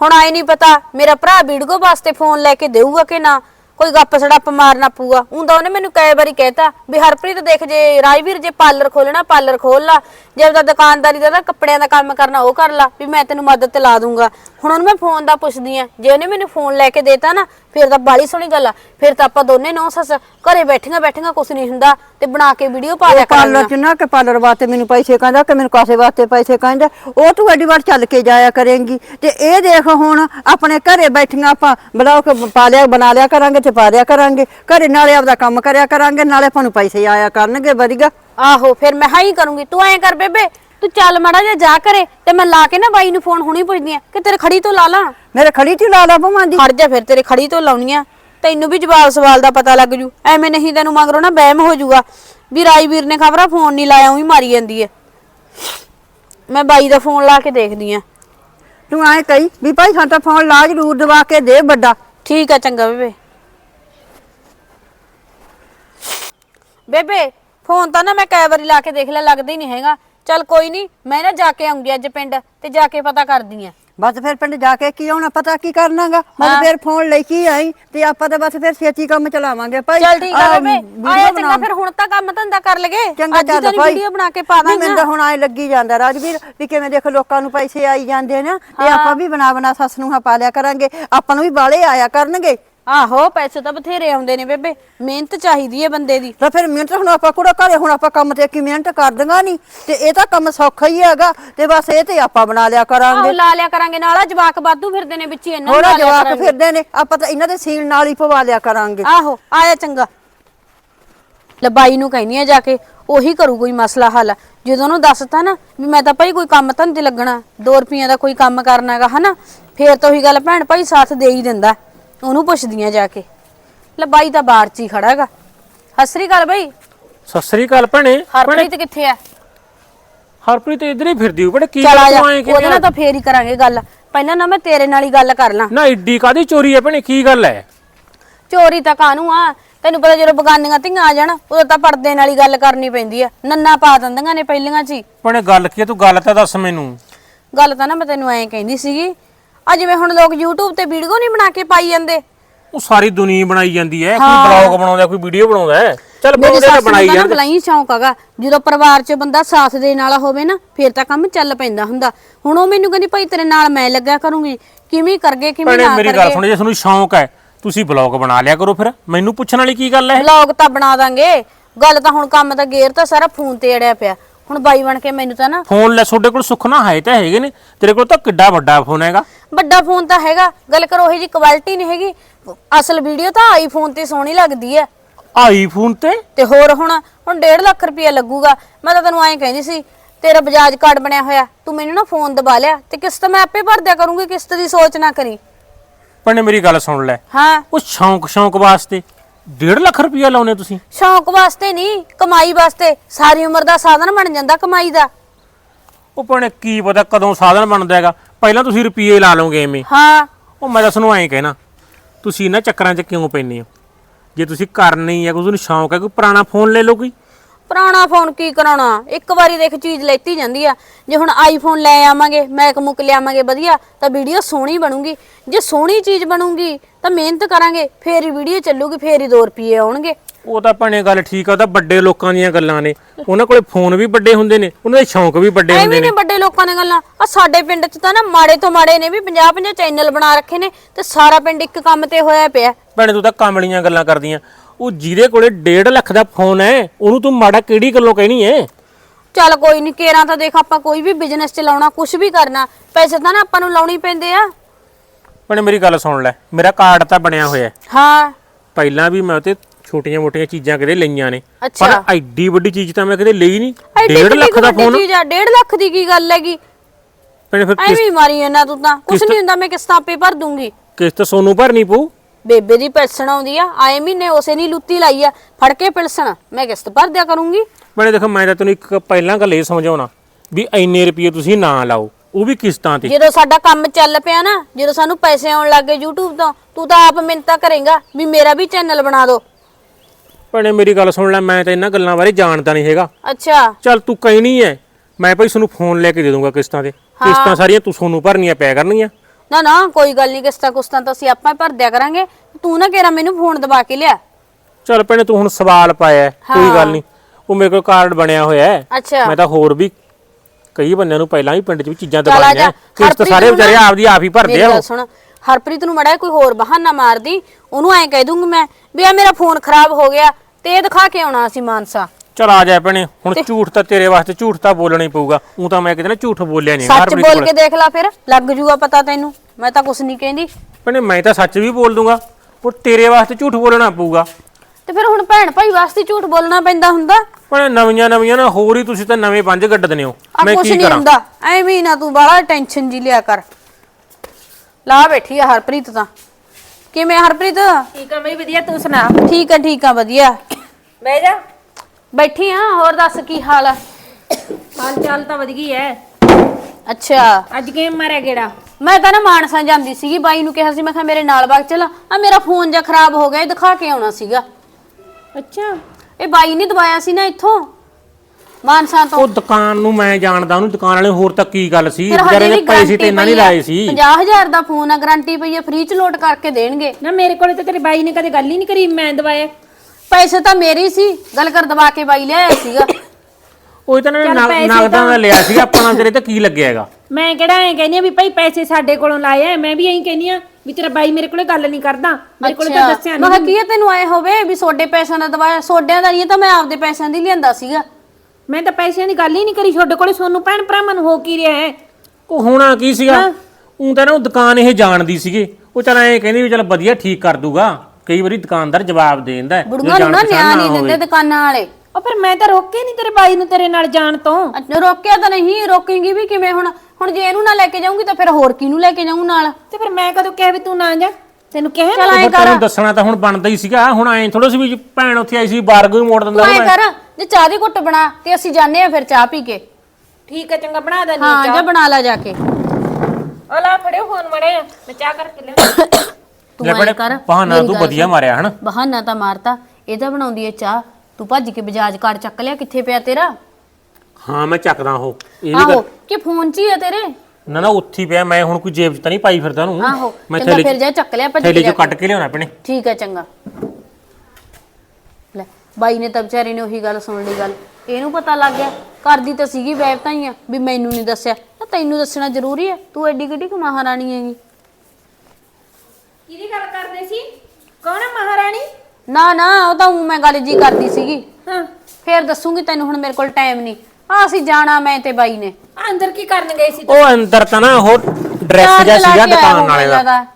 ਹੁਣ ਆਏ ਨਹੀਂ ਪਤਾ ਮੇਰਾ ਭਰਾ ਵੀਡੀਓ ਵਾਸਤੇ ਫੋਨ ਲੈ ਕੇ ਦੇਊਗਾ ਕਿ ਨਾ? ਕੋਈ ਗੱਪ ਸੜੱਪ ਮਾਰਨਾ ਪਊਗਾ। ਹੁੰਦਾ ਉਹਨੇ ਮੈਨੂੰ ਕਈ ਵਾਰੀ ਕਹਿਤਾ ਵੀ ਹਰਪ੍ਰੀਤ ਦੇਖ ਜੇ ਰਾਜਵੀਰ ਜੇ ਪਾਰਲਰ ਖੋਲਣਾ ਪਾਰਲਰ ਖੋਲ ਲਾ। ਜੇ ਉਹਦਾ ਦੁਕਾਨਦਾਰੀ ਦਾ ਨਾ ਕੱਪੜਿਆਂ ਦਾ ਕੰਮ ਕਰਨਾ ਉਹ ਕਰ ਲਾ ਵੀ ਮੈਂ ਤੈਨੂੰ ਮਦਦ ਤੇ ਲਾ ਦੂੰਗਾ। ਹੁਣ ਉਹਨੂੰ ਮੈਂ ਫੋਨ ਦਾ ਪੁੱਛਦੀ ਆ। ਜੇ ਉਹਨੇ ਮੈਨੂੰ ਫੋਨ ਲੈ ਕੇ ਦੇਤਾ ਨਾ ਫਿਰ ਤਾਂ ਬਾਲੀ ਸੋਹਣੀ ਗੱਲ ਆ। ਫਿਰ ਤਾਂ ਆਪਾਂ ਦੋਨੇ ਨੌ ਸੱਸ ਘਰੇ ਬੈਠੀਆਂ ਬੈਠੀਆਂ ਕੁਛ ਨਹੀਂ ਹੁੰਦਾ ਤੇ ਬਣਾ ਕੇ ਵੀਡੀਓ ਪਾ ਦਿਆ ਪਾਰਲਰ ਕਰਾਂਗੇ ਚ ਨਾ ਕਿ ਪਾਰਲਰ ਵਾਸਤੇ ਮੈਨੂੰ ਪੈਸੇ ਕਹਿੰਦਾ ਕਿ ਮੈਨੂੰ ਕਾਸੇ ਵਾਸਤੇ ਪੈਸੇ ਕਹਿੰਦਾ। ਉਹ ਤੂੰ ਐਡੀ ਵਾਰ ਚੱਲ ਕੇ ਜਾਇਆ ਕਰੇਂਗੀ। ਤੇ ਇਹ ਦੇਖ ਹੁਣ ਆਪਣੇ ਘਰੇ ਬੈਠੀਆਂ ਆਪਾਂ ਬਲੌਕ ਪਾ ਲਿਆ ਬਣਾ ਲਿਆ ਕਰਾਂਗੇ ਤੇ ਪਾ ਲਿਆ ਕਰਾਂਗੇ। ਘਰੇ ਨਾਲੇ ਆਪਦਾ ਕੰਮ ਕਰਿਆ ਕਰਾਂਗੇ ਨਾਲੇ ਆਪਾਂ ਨੂੰ ਪੈਸੇ ਆਇਆ ਕਰਨਗੇ ਵਧੀਆ। ਆਹੋ ਫਿਰ ਮੈਂ ਹਾਂ ਹੀ ਕਰੂੰਗੀ। ਤੂੰ ਐਂ ਕਰ ਬੇਬੇ ਤੂੰ ਚੱਲ ਮਾੜਾ ਜਿਹਾ ਜਾ ਕਰੇ ਤੇ ਮੈਂ ਲਾ ਕੇ ਨਾ ਬਾਈ ਨੂੰ ਫੋਨ ਹੁਣੀ ਪੁੱਛਦੀ ਆ ਕਿ ਤੇਰੇ ਖੜੀ ਤੋਂ ਲਾ ਲਾਂ। ਮੇਰੇ ਖੜੀ ਚ ਲਾ ਲਾ ਭਵਾਂ ਦੀ ਖੜ ਜਾ ਫਿਰ ਤੇਰੇ ਖੜੀ ਤੋਂ ਲਾਉਣੀ ਆ। ਤੈਨੂੰ ਵੀ ਜਵਾਬ ਸਵਾਲ ਦਾ ਪਤਾ ਲੱਗ ਜੂ। ਐਵੇਂ ਨਹੀਂ ਤੈਨੂੰ ਮਗਰੋਂ ਨਾ ਬਹਿਮ ਹੋ ਜੂਗਾ ਵੀ ਰਾਜਵੀਰ ਨੇ ਖਬਰਾਂ ਫੋਨ ਨਹੀਂ ਲਾਇਆ ਉਹੀ ਮਾਰੀ ਜਾਂਦੀ ਐ। ਮੈਂ ਬਾਈ ਦਾ ਫੋਨ ਲਾ ਕੇ ਦੇਖਦੀ ਆ। ਤੂੰ ਐ ਕਹੀ ਵੀ ਭਾਈ ਸਾਡਾ ਫੋਨ ਲਾ ਜ਼ਰੂਰ ਦਵਾ ਕੇ ਦੇ ਵੱਡਾ। ਠੀਕ ਆ ਚੰਗਾ ਬੇਬੇ। ਬੇਬੇ ਫੋਨ ਤਾਂ ਨਾ ਮੈਂ ਕਈ ਵਾਰੀ ਲਾ ਕੇ ਦੇਖ ਲਿਆ ਲੱਗਦਾ ਹੀ ਨਹੀਂ ਹੈਗਾ। ਚੱਲ ਕੋਈ ਨਹੀਂ ਮੈਂ ਨਾ ਜਾ ਕੇ ਆਉਂਗੀ ਅੱਜ ਪਿੰਡ ਤੇ ਜਾ ਕੇ ਪਤਾ ਕਰਦੀ ਆ। ਬਸ ਫਿਰ ਪਿੰਡ ਜਾ ਕੇ ਕੀ ਆਉਣਾ ਪਤਾ ਕੀ ਕਰਨਾਗਾ? ਬਸ ਫਿਰ ਫੋਨ ਲੈ ਕੇ ਆਈ? ਤੇ ਆਪਾਂ ਤਾਂ ਬਸ ਫਿਰ ਛੇਤੀ ਕੰਮ ਚਲਾਵਾਂਗੇ ਭਾਈ ਚੱਲ ਠੀਕ ਆ ਆਹ ਬੇਬੇ ਵੀਡੀਓ ਆਇਆ ਚੰਗਾ। ਫਿਰ ਹੁਣ ਤਾਂ ਕੰਮ ਧੰਦਾ ਕਰ ਲਗੇ। ਚੰਗਾ ਅੱਜ ਚੱਲ ਭਾਈ। ਵੀਡੀਓ ਬਣਾ ਕੇ ਪਾ ਨਹੀਂ, ਮੈਨੂੰ ਦਾਂਗਾ ਤਾਂ ਹੁਣ ਆਏ ਲੱਗੀ ਜਾਂਦਾ ਰਾਜਵੀਰ ਵੀ ਕਿਵੇਂ ਦੇਖ ਲੋਕਾਂ ਨੂੰ ਪੈਸੇ ਆਈ ਜਾਂਦੇ ਨੇ ਤੇ ਆਪਾਂ ਵੀ ਬਣਾ ਬਣਾ ਸੱਸ ਨੂੰ ਹਾਂ ਪਾ ਲਿਆ ਕਰਾਂਗੇ। ਆਪਾਂ ਨੂੰ ਵੀ ਬਾਲੇ ਆਇਆ ਕਰਨਗੇ। ਆਹੋ ਪੈਸੇ ਤਾਂ ਬਥੇਰੇ ਆਉਂਦੇ ਨੇ ਬੇਬੇ ਮਿਹਨਤ ਚਾਹੀਦੀ ਹੈ ਬੰਦੇ ਦੀ। ਤਾਂ ਫਿਰ ਮਿਹਨਤ ਹੁਣ ਆਪਾਂ ਕੁੜਾ ਘਰੇ ਹੁਣ ਆਪਾਂ ਕੰਮ ਤੇ ਕੀ ਮਿਹਨਤ ਕਰਦੀਆਂ ਨਹੀਂ ਤੇ ਇਹ ਤਾਂ ਕੰਮ ਸੌਖਾ ਹੀ ਹੈਗਾ ਤੇ ਬਸ ਇਹ ਤੇ ਆਪਾਂ ਬਣਾ ਲਿਆ ਆਹੋ ਕਰਾਂਗੇ ਲਾ ਲਿਆ ਕਰਾਂਗੇ ਨਾਲ ਜਵਾਕ ਵਾਧੂ ਫਿਰਦੇ ਨੇ ਵਿੱਚ ਹੀ ਇਹਨਾਂ ਨੂੰ ਹੋਰਾ ਲਾ ਲਿਆ ਜਵਾਕ ਕਰਾਂਗੇ। ਫਿਰਦੇ ਨੇ ਆਪਾਂ ਤਾਂ ਇਹਨਾਂ ਦੇ ਸੀਨ ਨਾਲ ਹੀ ਪਵਾ ਲਿਆ ਕਰਾਂਗੇ। ਆਹੋ ਆਇਆ ਚੰਗਾ। ਲਬਾਈ ਨੂੰ ਕਹਿਨੀ ਆ ਜਾ ਕੇ ਉਹੀ ਕਰੂ ਕੋਈ ਮਸਲਾ ਹੱਲ। ਜਦੋਂ ਉਹਨੂੰ ਦੱਸਤਾ ਨਾ ਵੀ ਮੈਂ ਤਾਂ ਭਾਈ ਕੋਈ ਕੰਮ ਧੰਦੇ ਲੱਗਣਾ 2 ਰੁਪਈਆਂ ਦਾ ਕੋਈ ਕੰਮ ਕਰਨਾ ਹੈਗਾ ਹਨਾ? ਫੇਰ ਤਾਂ ਉਹੀ ਗੱਲ ਭੈਣ ਭਾਈ ਸਾਥ ਦੇ ਹੀ ਦਿੰਦਾ। ਉਹਨੂੰ ਪੁੱਛਦੀਆਂ ਜਾ ਕੇ। ਲਬਾਈ ਤਾਂ ਬਾਹਰ ਚ ਹੀ ਖੜਾ ਹੈਗਾ। ਸਤਿ ਸ੍ਰੀ ਅਕਾਲ ਬਈ। ਸਤਿ ਸ੍ਰੀ ਅਕਾਲ ਭੈਣੇ। ਭੈਣੇ ਹਰਪ੍ਰੀਤ ਕਿੱਥੇ ਆ? ਹਰਪ੍ਰੀਤ ਇਧਰ ਹੀ ਫਿਰਦੀ ਹੋ ਬੜੇ ਕੀ ਚਲ ਆ ਗੱਲ ਜਾ। ਆਏਂ ਉਹਦੇ ਨਾਲ ਤਾਂ ਫੇਰ ਹੀ ਕਰਾਂਗੇ ਗੱਲ। ਪਹਿਲਾਂ ਨਾ ਮੈਂ ਤੇਰੇ ਨਾਲ ਹੀ ਗੱਲ ਕਰ ਲਾਂ। ਨਾ ਏਡੀ ਕਾਦੀ ਚੋਰੀ ਹੈ ਭੈਣੇ? ਕੀ ਗੱਲ ਹੈ ਚੋਰੀ ਤਾਂ ਕਾਹਨੂੰ ਆ? ਤੈਨੂੰ ਪਤਾ ਜਦੋਂ ਬਗਾਨੀਆਂ ਧੀਆਂ ਆ ਜਾਣ ਉਦੋਂ ਤਾਂ ਪਰਦੇ ਨਾਲ ਹੀ ਗੱਲ ਕਰਨੀ ਪੈਂਦੀ ਆ। ਨੰਨਾ ਪਾ ਦਿੰਦੀਆਂ ਨੇ ਪਹਿਲੀਆਂ 'ਚ ਹੀ। ਭੈਣੇ ਗੱਲ ਕੀ ਹੈ ਤੂੰ ਗੱਲ ਤਾਂ ਦੱਸ ਮੈਨੂੰ। ਗੱਲ ਤਾਂ ਨਾ ਮੈਂ ਤੈਨੂੰ ਐਂ ਕਹਿੰਦੀ ਸੀਗੀ ਆ ਜਿਵੇਂ ਹੁਣ ਲੋਕ YouTube ਤੇ ਵੀਡੀਓ ਨਹੀਂ ਬਣਾ ਕੇ ਪਾਈ ਜਾਂਦੇ। ਉਹ ਸਾਰੀ ਦੁਨੀਆ ਬਣਾਈ ਜਾਂਦੀ ਹੈ ਕੋਈ ਬਲੌਗ ਬਣਾਉਂਦਾ ਕੋਈ ਵੀਡੀਓ ਬਣਾਉਂਦਾ ਹੈ। ਚੱਲ ਮੇਰੇ ਸੱਸ ਨੂੰ ਬਣਾਈ ਤਾਂ ਨਾ ਜਾਂਦੇ। ਬਲਾਈ ਸ਼ੌਂਕ ਹੈਗਾ ਜਦੋਂ ਪਰਿਵਾਰ 'ਚ ਬੰਦਾ ਸਾਥ ਦੇਣ ਵਾਲਾ ਹੋਵੇ ਨਾ ਫਿਰ ਤਾਂ ਕੰਮ ਚੱਲ ਪੈਂਦਾ ਹੁੰਦਾ। ਹੁਣ ਉਹ ਮੈਨੂੰ ਕਹਿੰਦੀ ਭਾਈ ਤੇਰੇ ਨਾਲ ਮੈਂ ਲੱਗਿਆ ਕਰੂੰਗੀ ਕਿਵੇਂ ਕਰਗੇ ਕਿਵੇਂ ਭੈਣੇ ਨਾ ਮੇਰੀ ਗੱਲ ਕਰਗੇ? ਸੁਣ ਜੇ ਤੁਹਾਨੂੰ ਸ਼ੌਂਕ ਹੈ ਤੁਸੀਂ ਬਲੌਗ ਬਣਾ ਲਿਆ ਕਰੋ ਫਿਰ। ਮੈਨੂੰ ਪੁੱਛਣ ਵਾਲੀ ਕੀ ਗੱਲ ਹੈ? ਵਲੌਗ ਤਾਂ ਬਣਾ ਦਾਂਗੇ। ਗੱਲ ਤਾਂ ਹੁਣ ਕੰਮ ਤਾਂ ਗੇਰ ਤਾਂ ਸਾਰਾ ਫੋਨ ਤੇ ਅੜਿਆ ਪਿਆ। ਹੁਣ ਬਾਈ ਬਣ ਕੇ ਮੈਨੂੰ ਤਾਂ ਨਾ ਫੋਨ ਲੈ ਤੁਹਾਡੇ ਕੋਲ ਸੁੱਖ ਨਾ ਹੈ ਤਾਂ ਹੈਗੇ ਨੇ। ਤੇਰੇ ਕੋਲ ਤਾਂ ਕਿੱਡਾ ਵੱਡਾ ਫੋਨ ਹੈਗਾ। ਵੱਡਾ ਫੋਨ ਤਾਂ ਹੈਗਾ। ਗੱਲ ਕਰੋ ਇਹ ਜੀ ਕੁਆਲਿਟੀ ਨਹੀਂ ਹੈਗੀ। ਅਸਲ ਵੀਡੀਓ ਤਾਂ ਆਈਫੋਨ ਤੇ ਸੋਹਣੀ ਲੱਗਦੀ ਹੈ। ਆਈਫੋਨ ਤੇ? ਤੇ ਹੋਰ ਹੁਣ ਹੁਣ 1.5 ਲੱਖ ਰੁਪਇਆ ਲੱਗੂਗਾ। ਮੈਂ ਤਾਂ ਤੈਨੂੰ ਐਂ ਕਹਿੰਦੀ ਸੀ ਤੇਰਾ ਬਜਾਜ ਕਾਰਡ ਬਣਿਆ ਹੋਇਆ ਤੂੰ ਮੈਨੂੰ ਨਾ ਫੋਨ ਦਬਾ ਲਿਆ ਤੇ ਕਿਸ਼ਤ ਮੈਂ ਆਪੇ ਭਰ ਦਿਆ ਕਰੂੰਗੀ ਕਿਸ਼ਤ ਦੀ ਸੋਚ ਨਾ ਕਰੀ। ਭੈਣੇ ਮੇਰੀ ਗੱਲ ਸੁਣ ਲੈ। ਹਾਂ। ਉਹ ਸ਼ੌਂਕ ਸ਼ੌਂਕ ਵਾਸਤੇ। 1.5 ਲੱਖ ਰੁਪਇਆ ਲਾਉਨੇ ਤੁਸੀਂ? ਸ਼ੌਂਕ ਵਾਸਤੇ ਨਹੀਂ ਕਮਾਈ ਵਾਸਤੇ। ਸਾਰੀ ਉਮਰ ਦਾ ਸਾਧਨ ਬਣ ਜਾਂਦਾ ਕਮਾਈ ਦਾ। ਉਹ ਭੈਣੇ ਕੀ ਪਤਾ ਕਦੋਂ ਸਾਧਨ ਬਣਦਾ ਹੈਗਾ। ਪਹਿਲਾਂ ਤੁਸੀਂ ਰੁਪਏ ਲਾ ਲਓਗੇ ਐਵੇਂ। ਹਾਂ। ਉਹ ਮੈਂ ਤਾਂ ਤੁਹਾਨੂੰ ਐਂ ਕਹਿਣਾ ਤੁਸੀਂ ਇਹਨਾਂ ਚੱਕਰਾਂ 'ਚ ਕਿਉਂ ਪੈਂਦੇ ਹੋ? ਜੇ ਤੁਸੀਂ ਕਰਨੀ ਹੈ ਕੋਈ ਤੁਹਾਨੂੰ ਸ਼ੌਂਕ ਹੈ ਕੋਈ ਪੁਰਾਣਾ ਫੋਨ ਲੈ ਲਓ ਕੋਈ। ਪੁਰਾਣਾ ਫੋਨ ਕੀ ਕਰਾਉਣਾ? ਇੱਕ ਵਾਰੀ ਦੇਖ ਚੀਜ਼ ਲੈਤੀ ਜਾਂਦੀ ਆ। ਜੇ ਹੁਣ ਆਈਫੋਨ ਲੈ ਆਵਾਂਗੇ ਮੈਕ ਮੁੱਕ ਲਿਆਵਾਂਗੇ ਵਧੀਆ ਤਾਂ ਵੀਡੀਓ ਸੋਹਣੀ ਬਣੂਗੀ। ਜੇ ਸੋਹਣੀ ਚੀਜ਼ ਬਣੂਗੀ ਤਾਂ ਮਿਹਨਤ ਕਰਾਂਗੇ ਫੇਰ ਹੀ ਵੀਡੀਓ ਚੱਲੂਗੀ ਫੇਰ ਹੀ 2 ਰੁਪਏ ਆਉਣਗੇ। ਉਹ ਤਾਂ ਭੈਣੇ ਗੱਲ ਠੀਕ ਆ ਉਹ ਤਾਂ ਵੱਡੇ ਲੋਕਾਂ ਦੀਆਂ ਗੱਲਾਂ ਨੇ। ਉਹਨਾਂ ਕੋਲੇ ਫੋਨ ਵੀ ਵੱਡੇ ਹੁੰਦੇ ਨੇ ਉਹਨਾਂ ਦੇ ਸ਼ੌਂਕ ਵੀ ਵੱਡੇ ਹੁੰਦੇ ਨੇ ਨੇ। ਵੱਡੇ ਲੋਕਾਂ ਨੇ ਗੱਲਾਂ। ਆ ਸਾਡੇ ਪਿੰਡ 'ਚ ਤਾਂ ਨਾ ਮਾੜੇ ਤੋਂ ਮਾੜੇ ਨੇ ਵੀ 50 50 ਚੈਨਲ ਬਣਾ ਰੱਖੇ ਨੇ ਤੇ ਸਾਰਾ ਪਿੰਡ ਇੱਕ ਕੰਮ ਤੇ ਹੋਇਆ ਪਿਆ। ਭੈਣੇ ਤੂੰ ਤਾਂ ਕਾਮਲੀਆਂ ਗੱਲਾਂ ਕਰਦੀਆਂ ਉਹ ਜਿਹਦੇ ਕੋਲੇ 1.5 ਲੱਖ ਦਾ ਫੋਨ ਹੈ ਉਹਨੂੰ ਤੂੰ ਮਾੜਾ ਕਿਹੜੀ ਗੱਲੋਂ ਕਹਿਣੀ ਹੈ ਚੱਲ ਕੋਈ ਨਹੀਂ ਕੇਰਾਂ ਤਾਂ ਦੇਖ ਆਪਾਂ ਕੋਈ ਵੀ ਬਿਜ਼ਨਸ ਚਲਾਉਣਾ ਕੁਝ ਵੀ ਕਰਨਾ ਪੈਸੇ ਤਾਂ ਨਾ ਆਪਾਂ ਨੂੰ ਲਾਉਣੀ ਪੈਂਦੇ ਆ। ਭੈਣੇ ਮੇਰੀ ਗੱਲ ਸੁਣ ਲੈ ਮੇਰਾ ਕਾਰਡ ਤਾਂ ਬਣਿਆ ਹੋਇਆ ਹੈ ਹਾਂ। ਪਹਿਲਾਂ ਵੀ ਮੈਂ ਉਤੇ ਛੋਟੀਆਂ-ਮੋਟੀਆਂ ਚੀਜ਼ਾਂ ਕਦੇ ਲਈਆਂ ਨੇ ਅੱਛਾ। ਪਰ ਐਡੀ ਵੱਡੀ ਚੀਜ਼ ਤਾਂ ਮੈਂ ਕਦੇ ਲਈ ਨਹੀਂ ਐਡੀ 1.5 ਕਿੱਡੀ ਲੱਖ ਦਾ ਫੋਨ? ਚੀਜ਼ ਆ 1.5 ਲੱਖ ਦੀ ਕੀ ਗੱਲ ਹੈਗੀ? ਭੈਣੇ ਫਿਰ ਐਵੇਂ ਹੀ ਮਾਰੀ ਇਹਨਾਂ ਤੂੰ ਤਾਂ। ਕੁਝ ਨਹੀਂ ਹੁੰਦਾ ਮੈਂ ਕਿਸ਼ਤਾਂ ਆਪੇ ਭਰ ਦੂੰਗੀ। ਕਿਸ਼ਤ ਸੋਨੂੰ ਭਰਨੀ ਪਊ? ਬੇਬੇ ਦੀ ਪੈਸਣ ਆਉਂਦੀ ਆ ਆਏ ਮਹੀਨੇ ਉਸੇ ਨਹੀਂ ਲੁੱਤੀ ਲਾਈ ਆ ਫੜ ਕੇ ਪਿਲਸਣ ਮੈਂ ਕਿਸ਼ਤ ਭਰ ਦਿਆ ਕਰੂੰਗੀ। ਭੈਣੇ ਦੇਖੋ ਮੈਂ ਤਾਂ ਤੈਨੂੰ ਇੱਕ ਪਹਿਲਾਂ ਗੱਲ ਇਹ ਸਮਝਾਉਣਾ ਵੀ ਇੰਨੇ ਰੁਪਏ ਤੁਸੀਂ ਨਾ ਲਾਓ ਉਹ ਵੀ ਕਿਸ਼ਤਾਂ ਤੇ। ਜਦੋਂ ਸਾਡਾ ਕੰਮ ਚੱਲ ਪਿਆ ਨਾ ਜਦੋਂ ਸਾਨੂੰ ਪੈਸੇ ਆਉਣ ਲੱਗੇ YouTube ਤੋਂ ਤੂੰ ਤਾਂ ਆਪ ਮਿੰਤਾ ਕਰੇਗਾ ਵੀ ਮੇਰਾ ਵੀ ਚੈਨਲ ਬਣਾ ਦਿਓ ਭੈਣੇ ਮੇਰੀ ਗੱਲ ਸੁਣ ਲੈ ਮੈਂ ਤਾਂ ਇਹਨਾਂ ਗੱਲਾਂ ਬਾਰੇ ਜਾਣਦਾ ਨਹੀਂ ਹੈਗਾ। ਅੱਛਾ। ਚੱਲ ਤੂੰ ਕਹਿਣੀ ਹੈ ਮੈਂ ਭਾਈ ਤੁਹਾਨੂੰ ਫੋਨ ਲੈ ਕੇ ਦੇ ਦੂੰਗਾ ਕਿਸ਼ਤਾਂ ਤੇ। ਕਿਸ਼ਤਾਂ ਸਾਰੀਆਂ ਤੂੰ ਸੋਨੂੰ ਭਰਨੀਆਂ ਪਿਆ ਕਰਨਗੀਆਂ ਨਾ ਨਾ ਕੋਈ ਗੱਲ ਨਹੀਂ ਕਿਸ਼ਤਾਂ ਕੁਸ਼ਤਾਂ ਤਾਂ ਅਸੀਂ ਆਪਾਂ ਹੀ ਭਰ ਦਿਆ ਕਰਾਂਗੇ। ਤੂੰ ਨਾ ਕਿਹੜਾ ਮੈਨੂੰ ਫੋਨ ਦਬਾ ਕੇ ਲਿਆ। ਚੱਲ ਭੈਣੇ ਤੂੰ ਹੁਣ ਸਵਾਲ ਪਾਇਆ ਹੈ, ਕੋਈ ਗੱਲ ਨਹੀਂ ਉਹ ਮੇਰੇ ਕੋਲ ਕਾਰਡ ਬਣਿਆ ਹੋਇਆ ਹੈ। ਅੱਛਾ। ਮੈਂ ਤਾਂ ਹੋਰ ਵੀ ਕਈ ਬੰਦਿਆਂ ਨੂੰ ਪਹਿਲਾਂ ਵੀ ਪਿੰਡ 'ਚ ਵੀ ਚੀਜ਼ਾਂ ਚੱਲ ਆ ਦਵਾਈਆਂ ਜਾ। ਕਿਸ਼ਤ ਹਰਪ੍ਰੀਤ ਸਾਰੇ ਨੂੰ ਨਾ- ਵਿਚਾਰੇ ਆਪਦੀ ਆਪ ਹੀ ਭਰਦੇ ਆ ਗੱਲ ਉਹ। ਸੁਣ। ਹਰਪ੍ਰੀਤ ਨੂੰ ਮੜਾ ਕੋਈ ਹੋਰ ਬਹਾਨਾ ਮਾਰਦੀ। ਉਹਨੂੰ ਐਂ ਕਹਿ ਦੂੰਗੀ ਮੈਂ ਵੀ ਆ ਮੇਰਾ ਫੋਨ ਖਰਾਬ ਹੋ ਗਿਆ ਤੇ ਇਹ ਦਿਖਾ ਕੇ ਆਉਣਾ ਸੀ ਮਾਨਸਾ। ਚੱਲ ਆ ਜਾ ਭੈਣੇ ਹੁਣ ਝੂਠ ਤਾਂ ਤੇਰੇ ਵਾਸਤੇ ਝੂਠ ਤਾਂ ਬੋਲਣਾ ਹੀ ਪਊਗਾ। ਉਹ ਤਾਂ ਮੈਂ ਕਿਤੇ ਨਾ ਝੂਠ ਬੋਲਿਆ ਨਹੀਂ ਸੱਚ ਬੋਲ ਕੇ ਦੇਖ ਲੈ ਫਿਰ ਲੱਗ ਜੂਗਾ ਪਤਾ ਤੈਨੂੰ ਮੈਂ ਤਾਂ ਕੁਛ ਨਹੀਂ ਕਹਿੰਦੀ। ਭੈਣੇ ਮੈਂ ਤਾਂ ਸੱਚ ਵੀ ਬੋਲ ਦੂੰਗਾ ਉਹ ਤੇਰੇ ਵਾਸਤੇ ਝੂਠ ਬੋਲਣਾ ਪਊਗਾ। ਤੇ ਫਿਰ ਹੁਣ ਭੈਣ ਭਾਈ ਵਾਸਤੇ ਝੂਠ ਬੋਲਣਾ ਪੈਂਦਾ ਹੁੰਦਾ? ਭੈਣੇ ਨਵੀਆਂ ਨਵੀਆਂ ਨਾ ਹੋਰ ਹੀ ਤੁਸੀਂ ਤਾਂ ਨਵੇਂ ਪੰਜ ਗੱਡ ਦਨੇ ਹੋ। ਆ ਮੈਂ ਕੁਛ ਕੀ ਨਹੀਂ ਕਰਾਂ? ਹੁੰਦਾ ਐਵੇਂ ਹੀ ਨਾ ਤੂੰ ਬਾਹਲਾ ਟੈਨਸ਼ਨ ਜੀ ਲਿਆ ਕਰ। ਲਾ ਬੈਠੀ ਆ ਹਰਪ੍ਰੀਤ ਤਾਂ। ਕਿਵੇਂ ਹਰਪ੍ਰੀਤ? ਠੀਕ ਆ ਬਈ ਵਧੀਆ ਤੂੰ ਸੁਣਾ? ਠੀਕ ਆ ਠੀਕ ਆ ਵਧੀਆ। ਬਹਿ ਜਾ। ਬੈਠੀ ਆ ਹੋਰ ਦੱਸ ਕੀ ਹਾਲ ਆ? ਹਾਲ ਚਾਲ ਤਾਂ ਵਧੀਆ ਐ। ਅੱਛਾ। ਅੱਜ ਗੇਮ ਮਾਰਿਆ ਗੇੜਾ? ਮੈਂ ਤਾਂ ਨਾ ਮਾਨਸਾ ਜਾਂਦੀ ਸੀਗੀ ਬਾਈ ਨੂੰ ਕਿਹਾ ਸੀ ਮੈਂ ਕਿਹਾ ਮੇਰੇ ਨਾਲ ਬਾਗ ਚੱਲ। ਆ ਮੇਰਾ ਫੋਨ ਜਾਂ ਖਰਾਬ ਹੋ ਗਿਆ ਇਹ ਦਿਖਾ ਕੇ ਆਉਣਾ ਸੀਗਾ। ਅੱਛਾ। ਇਹ ਬਾਈ ਨੇ ਦਵਾਇਆ ਸੀ ਨਾ ਇੱਥੋਂ। ਮਾਨਸਾ ਤੋਂ। ਉਹ ਦੁਕਾਨ ਨੂੰ ਮੈਂ ਜਾਣਦਾ ਉਹਨੂੰ ਦੁਕਾਨ ਵਾਲੇ ਨੂੰ ਹੋਰ ਤਾਂ ਕੀ ਗੱਲ ਸੀ? ਫਿਰ ਵਿਚਾਰੇ ਹਜੇ ਨੇ ਵੀ ਪੈਸੇ ਤੇ ਇੰਨਾ ਨਹੀਂ। ਲਾਏ ਸੀ। 50000 ਦਾ ਫੋਨ ਆ ਗਾਰੰਟੀ ਪਈ ਆ ਫ੍ਰੀ ਚ ਲੋਡ ਕਰਕੇ ਦੇਣਗੇ। ਨਾ ਮੇਰੇ ਕੋਲੇ ਤਾਂ ਤੇਰੇ ਬਾਈ ਨੇ ਕਦੇ ਗੱਲ ਹੀ ਨਹੀਂ ਕਰੀ ਮੈਂ ਦਵਾਇਆ। ਪੈਸੇ ਤਾਂ ਮੇਰੇ ਹੀ ਸੀ ਗੱਲ ਕਰ ਦਬਾ ਕੇ ਬਾਈ ਲਿਆਇਆ ਸੀਗਾ। ਉਹ ਤਾਂ ਇਹਨਾਂ ਨੇ ਪੈਸੇ ਨਗਦਾਂ ਤਾਂ- ਦਾ ਲਿਆ ਸੀ ਆਪਣਾ ਤੇਰੇ ਤੇ ਕੀ ਲੱਗਿਆ ਹੈਗਾ? ਮੈਂ ਕਿਹੜਾ ਐ ਕਹਿੰਦੀ ਆ ਵੀ ਭਾਈ ਪੈਸੇ ਸਾਡੇ ਕੋਲੋਂ ਲਾਏ ਐ ਮੈਂ ਵੀ ਐਂ ਕਹਿੰਦੀ ਆ ਵੀ ਤੇਰਾ ਬਾਈ ਮੇਰੇ ਕੋਲੇ ਗੱਲ ਨਹੀਂ ਕਰਦਾ ਮੇਰੇ ਕੋਲੇ ਤਾਂ ਦੱਸਿਆ ਮੈਂ ਨਹੀਂ। ਕੀ ਆ ਤੈਨੂੰ ਆਏ ਹੋਵੇ ਵੀ ਸੋਡੇ ਪੈਸਿਆਂ ਦਾ ਦਵਾਇਆ ਸੋਡਿਆਂ ਦਾ ਨਹੀਂ ਇਹ ਤਾਂ ਮੈਂ ਆਪਦੇ ਪੈਸਿਆਂ ਦੀ ਲਿਆਂਦਾ ਸੀਗਾ। ਮੈਂ ਤਾਂ ਪੈਸਿਆਂ ਦੀ ਗੱਲ ਹੀ ਨਹੀਂ ਕਰੀ ਤੁਹਾਡੇ ਕੋਲੇ ਸੋਨੂੰ ਭੈਣ ਭਰਾਵਾਂ ਨੂੰ ਹੋ ਕੀ ਰਿਹਾ ਹੈ? ਉਹ ਹੋਣਾ ਕੀ ਸੀਗਾ? ਉਹ ਤਾਂ ਨਾ ਉਹ ਦੁਕਾਨ ਇਹ ਜਾਣਦੀ ਸੀਗੇ। ਉਹ ਚਲ ਐਂ ਕਹਿੰਦੀ ਵੀ ਚਲ ਵਧੀਆ ਠੀਕ ਕਰ ਦੂਗਾ। ਕਈ ਵਾਰੀ ਦੁਕਾਨਦਾਰ ਜਵਾਬ ਦੇ ਦਿੰਦਾ ਹੈ, ਜੋ ਬੁੜੀਆਂ ਨੂੰ ਜਾਣ ਨਾ ਪਛਾਣ ਨਾ ਨਹੀਂ ਦਿੰਦੇ ਹੋਵੇ। ਦੁਕਾਨਾਂ ਵਾਲੇ। ਉਹ ਫਿਰ ਮੈਂ ਤਾਂ ਰੋਕੇ ਨਹੀਂ ਤੇਰੇ ਬਾਈ ਨੂੰ ਤੇਰੇ ਨਾਲ ਜਾਣ ਤੋਂ। ਅੱਛਾ, ਰੋਕਿਆ ਤਾਂ ਨਹੀਂ ਰੋਕੇਂਗੀ ਵੀ ਕਿਵੇਂ ਹੁਣ? ਹੁਣ ਜੇ ਇਹਨੂੰ ਨਾ ਲੈ ਕੇ ਜਾਊਂਗੀ ਤਾਂ ਫਿਰ ਹੋਰ ਕਿਹਨੂੰ ਲੈ ਕੇ ਜਾਊਂ ਨਾਲ? ਤੇ ਫਿਰ ਮੈਂ ਕਦੋਂ ਕਿਹਾ ਵੀ ਤੂੰ ਨਾ ਜਾ? ਤੈਨੂੰ ਕਿਹਾ ਚਲ ਐਂ ਉਹ ਕਰ। ਤੈਨੂੰ ਦੱਸਣਾ ਤਾਂ ਹੁਣ ਬਣਦਾ ਹੀ ਸੀਗਾ ਹੁਣ ਐਂ ਥੋੜਾ ਸੀ ਵੀ ਭੈਣ ਉੱਥੇ ਆਈ ਸੀ ਬਾਰਗੋ ਹੀ ਮੋੜ ਦਿੰਦਾ ਤੂੰ ਐਂ ਉਹਨੂੰ ਕਰ ਜੇ ਚਾਹ ਦੀ ਘੁੱਟ ਬਣਾ ਤੇ ਅਸੀਂ ਜਾਂਦੇ ਆ ਫਿਰ ਚਾਹ ਪੀ ਕੇ। ਠੀਕ ਹੈ ਚੰਗਾ ਬਣਾ ਦੇ ਹਾਂ ਜਾਂ ਬਣਾ ਲੈ ਜਾ ਕੇ। ਉਹ ਲਾ ਫੜਿਓ ਫੋਨ ਮੜਿਆ ਮੈਂ ਚਾਹ ਕਰਕੇ ਲਿਆ ਤੂੰ ਐਂ ਕਰ ਬਹਾਨਾ ਮੇਰੀ ਤੂੰ ਗੱਲ ਵਧੀਆ ਸੁਣ। ਮਾਰਿਆ ਹਨਾ? ਬਹਾਨਾ ਤਾਂ ਮਾਰਤਾ ਇਹ ਤਾਂ ਬਣਾਉਂਦੀ ਏ ਚਾਹ। ਤੂੰ ਭੱਜ ਕੇ ਬਜਾਜ ਕਾਰਡ ਚੱਕ ਲਿਆ ਕਿੱਥੇ ਪਿਆ ਤੇਰਾ? ਹਾਂ ਮੈਂ ਚੱਕਦਾ ਉਹ। ਇਹ ਵੀ ਆਹੋ ਗੱਲ ਕਿ ਫੋਨ 'ਚ ਹੀ ਆ ਤੇਰੇ? ਨਾ ਨਾ ਉੱਥੇ ਹੀ ਪਿਆ ਮੈਂ ਹੁਣ ਕੋਈ ਜੇਬ 'ਚ ਤਾਂ ਨਹੀਂ ਪਾਈ ਫਿਰਦਾ ਆਹੋ ਮੈਂ ਚੰਗਾ ਥੈਲੇ ਫਿਰ ਜਾ ਚੱਕ ਲਿਆ ਭੱਜ ਥੈਲੇ ਕੇ 'ਚੋਂ ਜਾ ਕੱਢ ਕੇ। ਲਿਆਉਣਾ ਆਪਣੇ ਠੀਕ ਹੈ ਚੰਗਾ। ਲੈ ਬਾਈ ਨੇ ਤਾਂ ਵਿਚਾਰੇ ਨੇ ਉਹੀ ਗੱਲ ਸੁਣ ਲਈ ਗੱਲ। ਇਹਨੂੰ ਪਤਾ ਲੱਗ ਗਿਆ ਕਰਦੀ ਤਾਂ ਸੀਗੀ ਵੈਬ ਤਾਂ ਹੀ ਆ ਵੀ ਮੈਨੂੰ ਨਹੀਂ ਦੱਸਿਆ। ਤਾਂ ਤੈਨੂੰ ਦੱਸਣਾ ਜ਼ਰੂਰੀ ਹੈ ਤੂੰ ਐਡੀ ਕਿੱਡੀ ਕੁ ਮਹਾਰਾਣੀ ਹੈਗੀ। ਕਿਹਦੀ ਗੱਲ ਕਰਦੇ ਸੀ? ਕੌਣ ਹੈ ਮਹਾਰਾਣੀ? ਨਾ ਨਾ ਉਹ ਤਾਂ ਊਂ ਮੈਂ ਗੱਲ ਜੀ ਕਰਦੀ ਸੀਗੀ। ਹਾਂ। ਫੇਰ ਦੱਸੂਗੀ ਤੈਨੂੰ ਹੁਣ ਮੇਰੇ ਕੋਲ ਟਾਈਮ ਨਹੀਂ। ਆ ਅਸੀਂ ਜਾਣਾ ਮੈਂ ਤੇ ਬਾਈ ਨੇ। ਆ ਅੰਦਰ ਕੀ ਕਰਨ ਗਏ ਸੀ ਉਹ ਅੰਦਰ ਤਾਂ ਨਾ ਉਹ ਡਰੈਸ ਜਿਹਾ ਸੀਗਾ ਦੁਕਾਨ ਵਾਲੇ ਦਾ।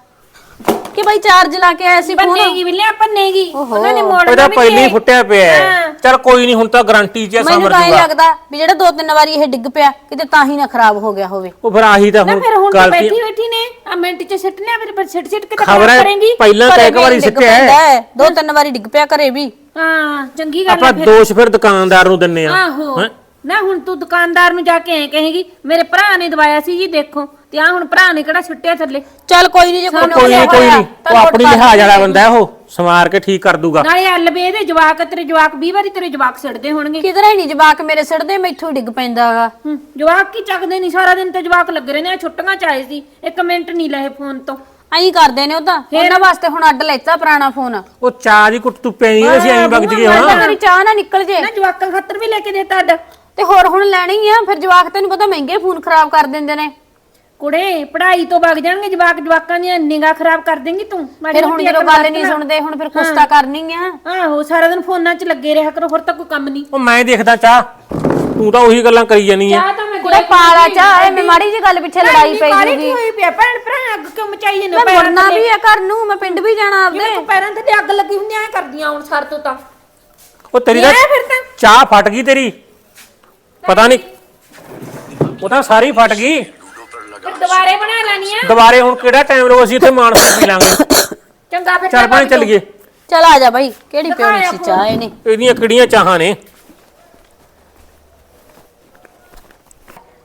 ਕਿ ਬਾਈ ਚਾਰਜ ਲਾ ਕੇ ਆਇਆ ਸੀ ਫੋਨ? ਬੰਨੇਗੀ ਬਿੱਲਿਆ ਪੰਨੇਗੀ ਓਹੋ। ਉਹਨਾਂ ਨੇ ਮੋੜਨਾ ਉਹਦਾ ਵੀ ਪਹਿਲਾਂ ਹੀ ਨਹੀਂ। ਫੁੱਟਿਆ ਪਿਆ ਹੈ। ਚੱਲ ਕੋਈ ਨਹੀਂ ਹੁਣ ਤਾਂ ਗਾਰੰਟੀ 'ਚ ਹੈ, ਮੈਨੂੰ ਸਮਰ ਤਾਂ ਇਹ ਜੂਗਾ। ਲੱਗਦਾ ਵੀ ਜਿਹੜਾ ਦੋ ਤਿੰਨ ਵਾਰੀ ਇਹ ਡਿੱਗ ਪਿਆ ਕਿਤੇ ਤਾਂ ਹੀ ਨਾ ਖਰਾਬ ਹੋ ਗਿਆ ਹੋਵੇ। ਉਹ ਫਿਰ ਆਹੀ ਤਾਂ ਨਾ ਹੁਣ ਫਿਰ ਹੁਣ ਤਾਂ ਗਲਤੀ ਬੈਠੀ ਬੈਠੀ ਨੇ ਆ ਮਿੰਟ ਚ ਸਿੱਟ ਲਿਆ ਫਿਰ ਫਿਰ ਸਿੱਟ ਸਿੱਟ ਕੇ ਤਾਂ ਖਬਰ ਖਰਾਬ ਕਰੇਂਗੀ। ਪਹਿਲਾਂ ਤਾਂ ਘਰੇ ਇੱਕ ਵਾਰੀ ਡਿੱਗ ਸਿੱਟਿਆ ਪੈਂਦਾ ਹੈ ਹੈ, ਦੋ ਤਿੰਨ ਵਾਰੀ ਡਿੱਗ ਪਿਆ ਘਰੇ ਵੀ। ਹਾਂ ਚੰਗੀ ਗੱਲ ਆਪਾਂ ਹੈ ਫਿਰ। ਦੋਸ਼ ਫਿਰ ਦੁਕਾਨਦਾਰ ਨੂੰ ਦਿੰਨੇ ਆ। ਆਹੋ। ਹੈਂ? ਨਾ ਹੁਣ ਤੂੰ ਦੁਕਾਨਦਾਰ ਨੂੰ ਜਾ ਕੇ ਐ ਕਹੇਗੀ ਮੇਰੇ ਭਰਾ ਨੇ ਦਵਾਇਆ ਸੀ ਜੀ ਦੇਖੋ। ਤੇ ਆ ਹੁਣ ਭਰਾ ਨੇ ਕਿਹੜਾ ਛੁੱਟਿਆ ਥੱਲੇ ਚੱਲ ਕੋਈ ਨਹੀਂ ਜੇ ਕੋਈ ਕੋਈ ਨਹੀਂ ਕੋਈ ਨਹੀਂ ਉਹ ਆਪਣੀ ਲਿਹਾਜ਼ ਵਾਲਾ ਬੰਦਾ ਹੈ ਉਹ ਸਮਾਰ ਕੇ ਠੀਕ ਕਰ ਦੂਗਾ। ਨਾਲੇ ਹੱਲ ਵੇ ਇਹਦੇ ਜਵਾਕ ਤੇਰੇ ਜਵਾਕ 20 ਵਾਰੀ ਤੇਰੇ ਜਵਾਕ ਸੜਦੇ ਹੋਣਗੇ। ਕਿਧਰੇ ਨਹੀਂ ਜਵਾਕ ਮੇਰੇ ਸਿੜਦੇ ਮੈਥੋਂ ਹੀ ਡਿੱਗ ਪੈਂਦਾਗਾ ਹੂੰ, ਜਵਾਕ ਕੀ ਚੱਕਦੇ ਨਹੀਂ ਸਾਰਾ ਦਿਨ ਤੇ ਜਵਾਕ ਲੱਗ ਰਹੇ ਨੇ। ਆਹ ਛੁੱਟੀਆਂ ਚ ਆਏ ਸੀ। ਇੱਕ ਮਿੰਟ ਨਹੀਂ ਲਏ ਫੋਨ ਤੋਂ। ਐਂ ਕਰਦੇ ਨੇ ਉਹ ਤਾਂ। ਉਹਨਾਂ ਵਾਸਤੇ ਹੁਣ ਅੱਡ ਲੈਤਾ ਪੁਰਾਣਾ ਫੋਨ। ਉਹ ਚਾਹ ਦੀ ਕੁੱਟ ਤੁੱਪੇ ਨਹੀਂ ਅਸੀਂ ਐਂ ਵਗ ਜੀਏ ਹੁਣ। ਮੇਰੀ ਚਾਹ ਨਾ ਨਿਕਲ ਜੇ। ਨਾ ਜਵਾਕਾਂ ਖਾਤਰ ਵੀ ਲੈ ਕੇ ਦੇਤਾ ਅੱਡ ਤੇ ਹੋਰ ਹੁਣ ਲੈਣੀ ਆ ਫਿਰ ਜਵਾਕ ਤੈਨੂੰ ਪਤਾ ਮਹਿੰਗੇ ਫੋਨ ਖਰਾਬ ਕਰ ਦਿੰਦੇ ਨੇ। ਕੁੜੇ ਪੜ੍ਹਾਈ ਤੋਂ ਵਗ ਜਾਣਗੇ ਜਵਾਕ ਜਵਾਕਾਂ ਦੀਆਂ ਨਿਗਾਹ ਖਰਾਬ ਕਰ ਦੇਂਗੀ ਤੂੰ। ਮਾੜੀ ਫਿਰ ਹੁਣ ਮੋਟੀ ਜਦੋਂ ਅਕਲ ਗੱਲ ਵਰਤ ਨਹੀਂ ਲੈ। ਸੁਣਦੇ ਹੁਣ ਫਿਰ ਕੁਛ ਤਾਂ ਕਰਨੀ ਆ। ਆਹੋ ਸਾਰਾ ਦਿਨ ਫੋਨਾਂ 'ਚ ਲੱਗੇ ਰਿਹਾ ਕਰੋ ਹੋਰ ਤਾਂ ਕੋਈ ਕੰਮ ਨਹੀਂ। ਉਹ ਮੈਂ ਦੇਖਦਾ ਚਾਹ। ਤੂੰ ਤਾਂ ਉਹੀ ਗੱਲਾਂ ਕਰੀ ਜਾਨੀ ਚਾਹ ਤਾਂ ਮੈਂ ਕੁੜੇ ਪਾਲਾ ਚਾਹ ਐਵੇਂ ਮਾੜੀ ਜੀ ਗੱਲ ਪਿੱਛੇ ਲੜਾਈ ਪਈ ਜੂਗੀ ਹੋਈ ਪਿਆ ਭੈਣ ਭਰਾ ਅੱਗ ਕਿਉਂ ਮਚਾਈ ਜਾਂਦੇ ਮੈਂ ਮੁੜਨਾ ਵੀ ਆ ਘਰ ਨੂੰ ਮੈਂ ਪਿੰਡ ਵੀ ਜਾਣਾ ਆਪਦੇ। ਤੂੰ ਪੈਰਾਂ ਥੱਲੇ ਅੱਗ ਲੱਗੀ ਹੁੰਦੀ ਐ ਕਰਦੀਆਂ ਹੁਣ ਸਰ ਤੋਂ ਤਾਂ। ਉਹ ਤੇਰੀ ਤਾਂ ਫਿਰ ਤਾਂ। ਚਾਹ ਫਟ ਗਈ ਤੇਰੀ। ਪਤਾ ਨਹੀਂ। ਉਹ ਤਾਂ ਸਾਰੀ ਫਟ ਗਈ। ਫਿਰ ਦੁਬਾਰੇ ਬਣਾ ਲੈਣੀ ਆ? ਦੁਬਾਰੇ ਹੁਣ ਕਿਹੜਾ ਟਾਈਮ ਲੋ ਅਸੀਂ ਇੱਥੇ ਮਾਨਸਾ ਪੀ ਲਾਂਗੇ। ਚੰਗਾ ਫਿਰ ਚੱਲ ਪਾਣੀ ਚੱਲ ਗਏ ਚਲ ਆ ਜਾ ਬਾਈ ਕਿਹੜੀ ਪਿਉਣੀ ਸੀ ਚਾਹ ਇਹਨੇ? ਇਹਦੀਆਂ ਕਿਹੜੀਆਂ ਚਾਹਾਂ ਨੇ?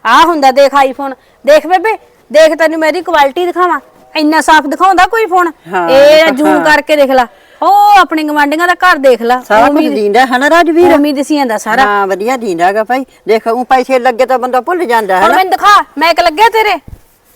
ਆ ਹੁੰਦਾ ਦੇਖ ਆਈਫੋਨ ਦੇਖ ਬੇਬੇ ਦੇਖ ਤੈਨੂੰ ਮੇਰੀ ਕੁਆਲਿਟੀ ਦਿਖਾਵਾਂ। ਇੰਨਾ ਸਾਫ਼ ਦਿਖਾਉਂਦਾ ਕੋਈ ਫੋਨ? ਹਾਂ, ਇਹ ਜ਼ੂਮ ਕਰਕੇ ਦੇਖ ਲੈ। ਉਹ ਆਪਣੇ ਗਵਾਂਡੀਆਂ ਦਾ ਘਰ ਦੇਖ ਲੈ। ਸਾਰਾ ਕੁਝ ਦੀਂਦਾ ਹੈ ਨਾ ਰਾਜਵੀਰ? ਉਮੀਦ ਸੀ ਜਾਂਦਾ ਸਾਰਾ। ਹਾਂ ਵਧੀਆ ਦੀਂਦਾਗਾ ਭਾਈ। ਦੇਖ ਉਹ ਪੈਸੇ ਲੱਗੇ ਤਾਂ ਬੰਦਾ ਭੁੱਲ ਜਾਂਦਾ ਹੈ ਹੁਣ ਨਾ। ਮੈਨੂੰ ਦਿਖਾ ਮੈਂ ਕਿ ਲੱਗਿਆ ਤੇਰੇ।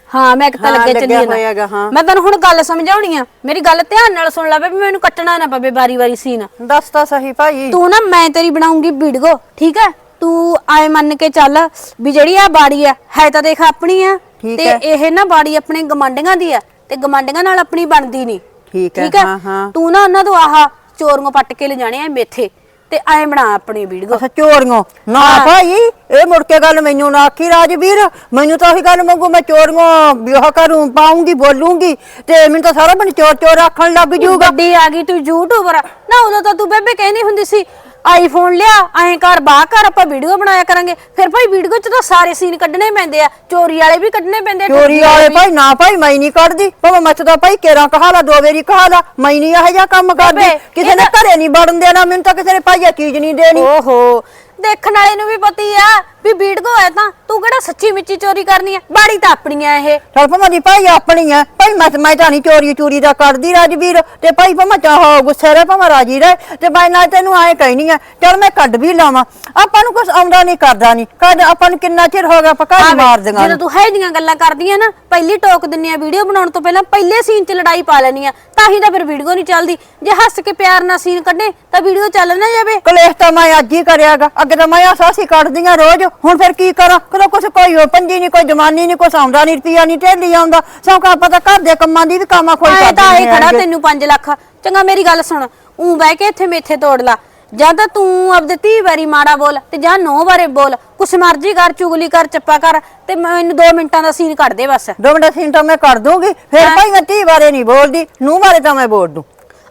ਹਾਂ ਮੈਂ ਕਿਤਾ ਹਾਂ, ਲੱਗਿਆ ਲੱਗਿਆ ਚੱਲੀ ਹੋਇਆਗਾ, ਜਾਂਦਾ ਹਾਂ। ਮੈਂ ਤੈਨੂੰ ਹੁਣ ਗੱਲ ਸਮਝਾਉਣੀ ਆ। ਮੇਰੀ ਗੱਲ ਧਿਆਨ ਨਾਲ ਸੁਣ ਲੈ ਬੇਬੇ ਮੈਨੂੰ ਕੱਟਣਾ ਨਾ ਪਵੇ ਵਾਰੀ ਵਾਰੀ ਸੀਨ। ਦੱਸ ਤਾਂ ਸਹੀ ਭਾਈ। ਤੂੰ ਨਾ ਮੈਂ ਤੇਰੀ ਬਣਾਉਂਗੀ ਵੀਡੀਓ ਠੀਕ ਹੈ? ਤੂੰ ਆਏ ਮੰਨ ਕੇ ਚੱਲ ਵੀ ਜਿਹੜੀ ਆ ਬਾੜੀ ਆ ਹੈ ਤਾਂ ਦੇਖ ਆਪਣੀ ਆ। ਠੀਕ ਤੇ ਹੈ। ਇਹ ਨਾ ਬਾੜੀ ਆਪਣੇ ਗਮਾਂਡੀਆਂ ਦੀ ਆ ਤੇ ਗਮਾਂਡੀਆਂ ਨਾਲ ਆਪਣੀ ਬਣਦੀ ਨਹੀਂ ਠੀਕ ਹੈ, ਹੈ ਹਾਂ। ਤੂੰ ਨਾ ਉਹਨਾਂ ਤੋਂ ਆਹ ਚੋਰੀਆਂ ਪੱਟ ਕੇ ਲੈ ਜਾਣੇ ਆ ਮੇਥੇ ਤੇ ਐ ਬਣਾ ਆਪਣੀ ਵੀਡੀਓ ਅੱਛਾ ਚੋਰੀਆਂ ਨਾ ਭਾਈ ਇਹ ਮੁੜ ਕੇ ਗੱਲ ਮੈਨੂੰ ਨਾ ਆਖੀ ਰਾਜਵੀਰ ਮੈਨੂੰ ਤਾਂ ਉਹੀ ਗੱਲ ਮੰਗੂ ਮੈਂ ਚੋਰੀਆਂ ਵਿਆਹ ਕਰੂੰ ਪਾਉਂਗੀ ਬੋਲੂੰਗੀ ਤੇ ਮੈਨੂੰ ਤਾਂ ਸਾਰਾ ਬਣ ਚੋਰ ਚੋਰ ਆਖਣ ਲੱਗ ਜੂਗਾ ਗੱਡੀ ਆ ਗਈ ਤੂੰ ਯੂਟਿਊਬਰ ਆ। ਨਾ ਉਦੋਂ ਤਾਂ ਤੂੰ ਬੇਬੇ ਕਹਿੰਦੀ ਹੁੰਦੀ ਸੀ ਆਈਫੋਨ ਲਿਆ ਐਂ ਕਰ ਬਾਹ ਕਰ ਆਪਾਂ ਵੀਡੀਓ ਬਣਾਇਆ ਕਰਾਂਗੇ। ਫਿਰ ਭਾਈ ਵੀਡੀਓ 'ਚ ਤਾਂ ਸਾਰੇ ਸੀਨ ਕੱਢਣੇ ਪੈਂਦੇ ਆ। ਚੋਰੀ ਵਾਲੇ ਵੀ ਕੱਢਣੇ ਪੈਂਦੇ ਆ ਚੋਰੀ ਵਾਲੇ। ਭਾਈ ਨਾ ਭਾਈ ਮੈਂ ਨਹੀਂ ਕੱਢਦੀ। ਭਾਵੇਂ ਮੈਂ ਤਾਂ ਭਾਈ ਕੇਰਾਂ ਕਹਾਲਾ ਦੋ ਵਾਰੀ ਕਹਾਲਾ ਮੈਂ ਨਹੀਂ ਇਹੋ ਜਿਹਾ ਕੰਮ ਕਰਦੀ। ਕਿਸੇ ਨੇ ਘਰੇ ਨਹੀਂ ਵੜਨ ਦੇਣਾ ਮੈਨੂੰ ਤਾਂ ਕਿਸੇ ਨੇ ਭਾਈ ਇਹ ਚੀਜ਼ ਨਹੀਂ ਦੇਣੀ। ਓਹੋ ਦੇਖਣ ਵਾਲੇ ਨੂੰ ਵੀ ਪਤੀ ਆ। ਵੀ ਵੀਡੀਓ ਹੈ ਤਾਂ ਤੂੰ ਕਿਹੜਾ ਸੱਚੀ ਮਿੱਚੀ ਚੋਰੀ ਕਰਨੀ ਆ? ਬਾੜੀ ਤਾਂ ਆਪਣੀ ਆ ਇਹ। ਚਲ ਭਾਵੇਂ ਦੀ ਭਾਈ ਆਪਣੀ ਹੈ ਭਾਈ ਮੈਂ ਮੈਂ ਤਾਂ ਨਹੀਂ ਚੋਰੀ ਚੋਰੀ ਦਾ ਕਰਦੀ ਰਾਜਵੀਰ। ਤੇ ਭਾਈ ਭਾਵੇਂ ਚਾਹੋ ਗੁੱਸੇ ਰਹਿ ਭਾਵੇਂ ਰਾਜੀ ਰਹਿ। ਤੇ ਮੈਂ ਨਾਲ ਤੈਨੂੰ ਆਏ ਕਹਿਨੀ ਆ ਚਲ ਮੈਂ ਕੱਢ ਵੀ ਲਾਵਾਂ। ਆਪਾਂ ਨੂੰ ਕੁਝ ਆਉਂਦਾ ਨਹੀਂ ਕਰਦਾ ਨਹੀਂ। ਕਦ ਆਪਾਂ ਨੂੰ ਕਿੰਨਾ ਚਿਰ ਹੋ ਗਿਆ ਘਰ ਹੀ ਮਾਰ ਦਿੰਗਾ ਜਦੋਂ ਤੂੰ ਹੈ ਦੀਆਂ ਗੱਲਾਂ ਕਰਦੀਆਂ ਨਾ ਪਹਿਲੀ ਟੋਕ ਦਿੰਨੀ ਆ ਵੀਡੀਓ ਬਣਾਉਣ ਤੋਂ ਪਹਿਲਾਂ ਪਹਿਲੇ ਸੀਨ 'ਚ ਲੜਾਈ ਪਾ ਲੈਣੀ ਆ। ਤਾਂ ਹੀ ਤਾਂ ਫਿਰ ਵੀਡੀਓ ਨਹੀਂ ਚੱਲਦੀ। ਜੇ ਹੱਸ ਕੇ ਪਿਆਰ ਨਾਲ ਸੀਨ ਕੱਢੇ ਤਾਂ ਵੀਡੀਓ ਚੱਲ ਨਾ ਜਾਵੇ। ਕਲੇਸ਼ ਤਾਂ ਮੈਂ ਅੱਜ ਹੀ ਕਰਿਆਗਾ। ਅੱਗੇ ਤਾਂ ਮੈਂ ਆਸਾਸੀ ਕੱਢਦੀਆਂ ਰੋਜ਼। ਹੁਣ ਫਿਰ ਕੀ ਕਰਾਂ? ਕਦੋਂ ਕੁਛ ਕੋਈ ਹੋ ਪੰਜੀ ਨਹੀਂ ਕੋਈ ਜਮਾਨੀ ਨਹੀਂ ਕੁਛ ਆਉਂਦਾ ਨਹੀਂ ਰੁਪਿਆ ਨਹੀਂ ਢੇਲੀ ਆਉਂਦਾ। ਸੌਕਾ ਆਪਾਂ ਤਾਂ ਘਰ ਦੇ ਕੰਮਾਂ ਦੀ ਵੀ ਕਾਮਾ ਖੋਈ ਆਏ ਤਾਂ ਇਹ ਖੜਾ ਤੈਨੂੰ 5 ਲੱਖ। ਚੰਗਾ ਮੇਰੀ ਗੱਲ ਸੁਣ। ਉਂ ਬਹਿ ਕੇ ਇੱਥੇ ਮੇਥੇ ਤੋੜ ਲਾ। ਜਾਂ ਤਾਂ ਤੂੰ ਆਪਦੇ 30 ਵਾਰੀ ਮਾੜਾ ਬੋਲ ਤੇ ਜਾਂ 9 ਵਾਰੇ ਬੋਲ। ਕੁਛ ਮਰਜ਼ੀ ਕਰ ਚੁਗਲੀ ਕਰ ਚੱਪਾ ਕਰ ਤੇ ਮੈਨੂੰ 2 ਮਿੰਟਾਂ ਦਾ ਸੀਨ ਕੱਢ ਦੇ ਬਸ। ਦੋ ਮਿੰਟ ਸੀਨ ਤਾਂ ਮੈਂ ਕਰ ਦੂੰਗੀ। ਫਿਰ ਭਾਈ ਮੈਂ ਤੀ ਬਾਰੇ ਨਹੀਂ ਬੋਲਦੀ ਨੂੰ ਬਾਰੇ ਤਾਂ ਮੈਂ ਬੋਲ ਦੂੰ।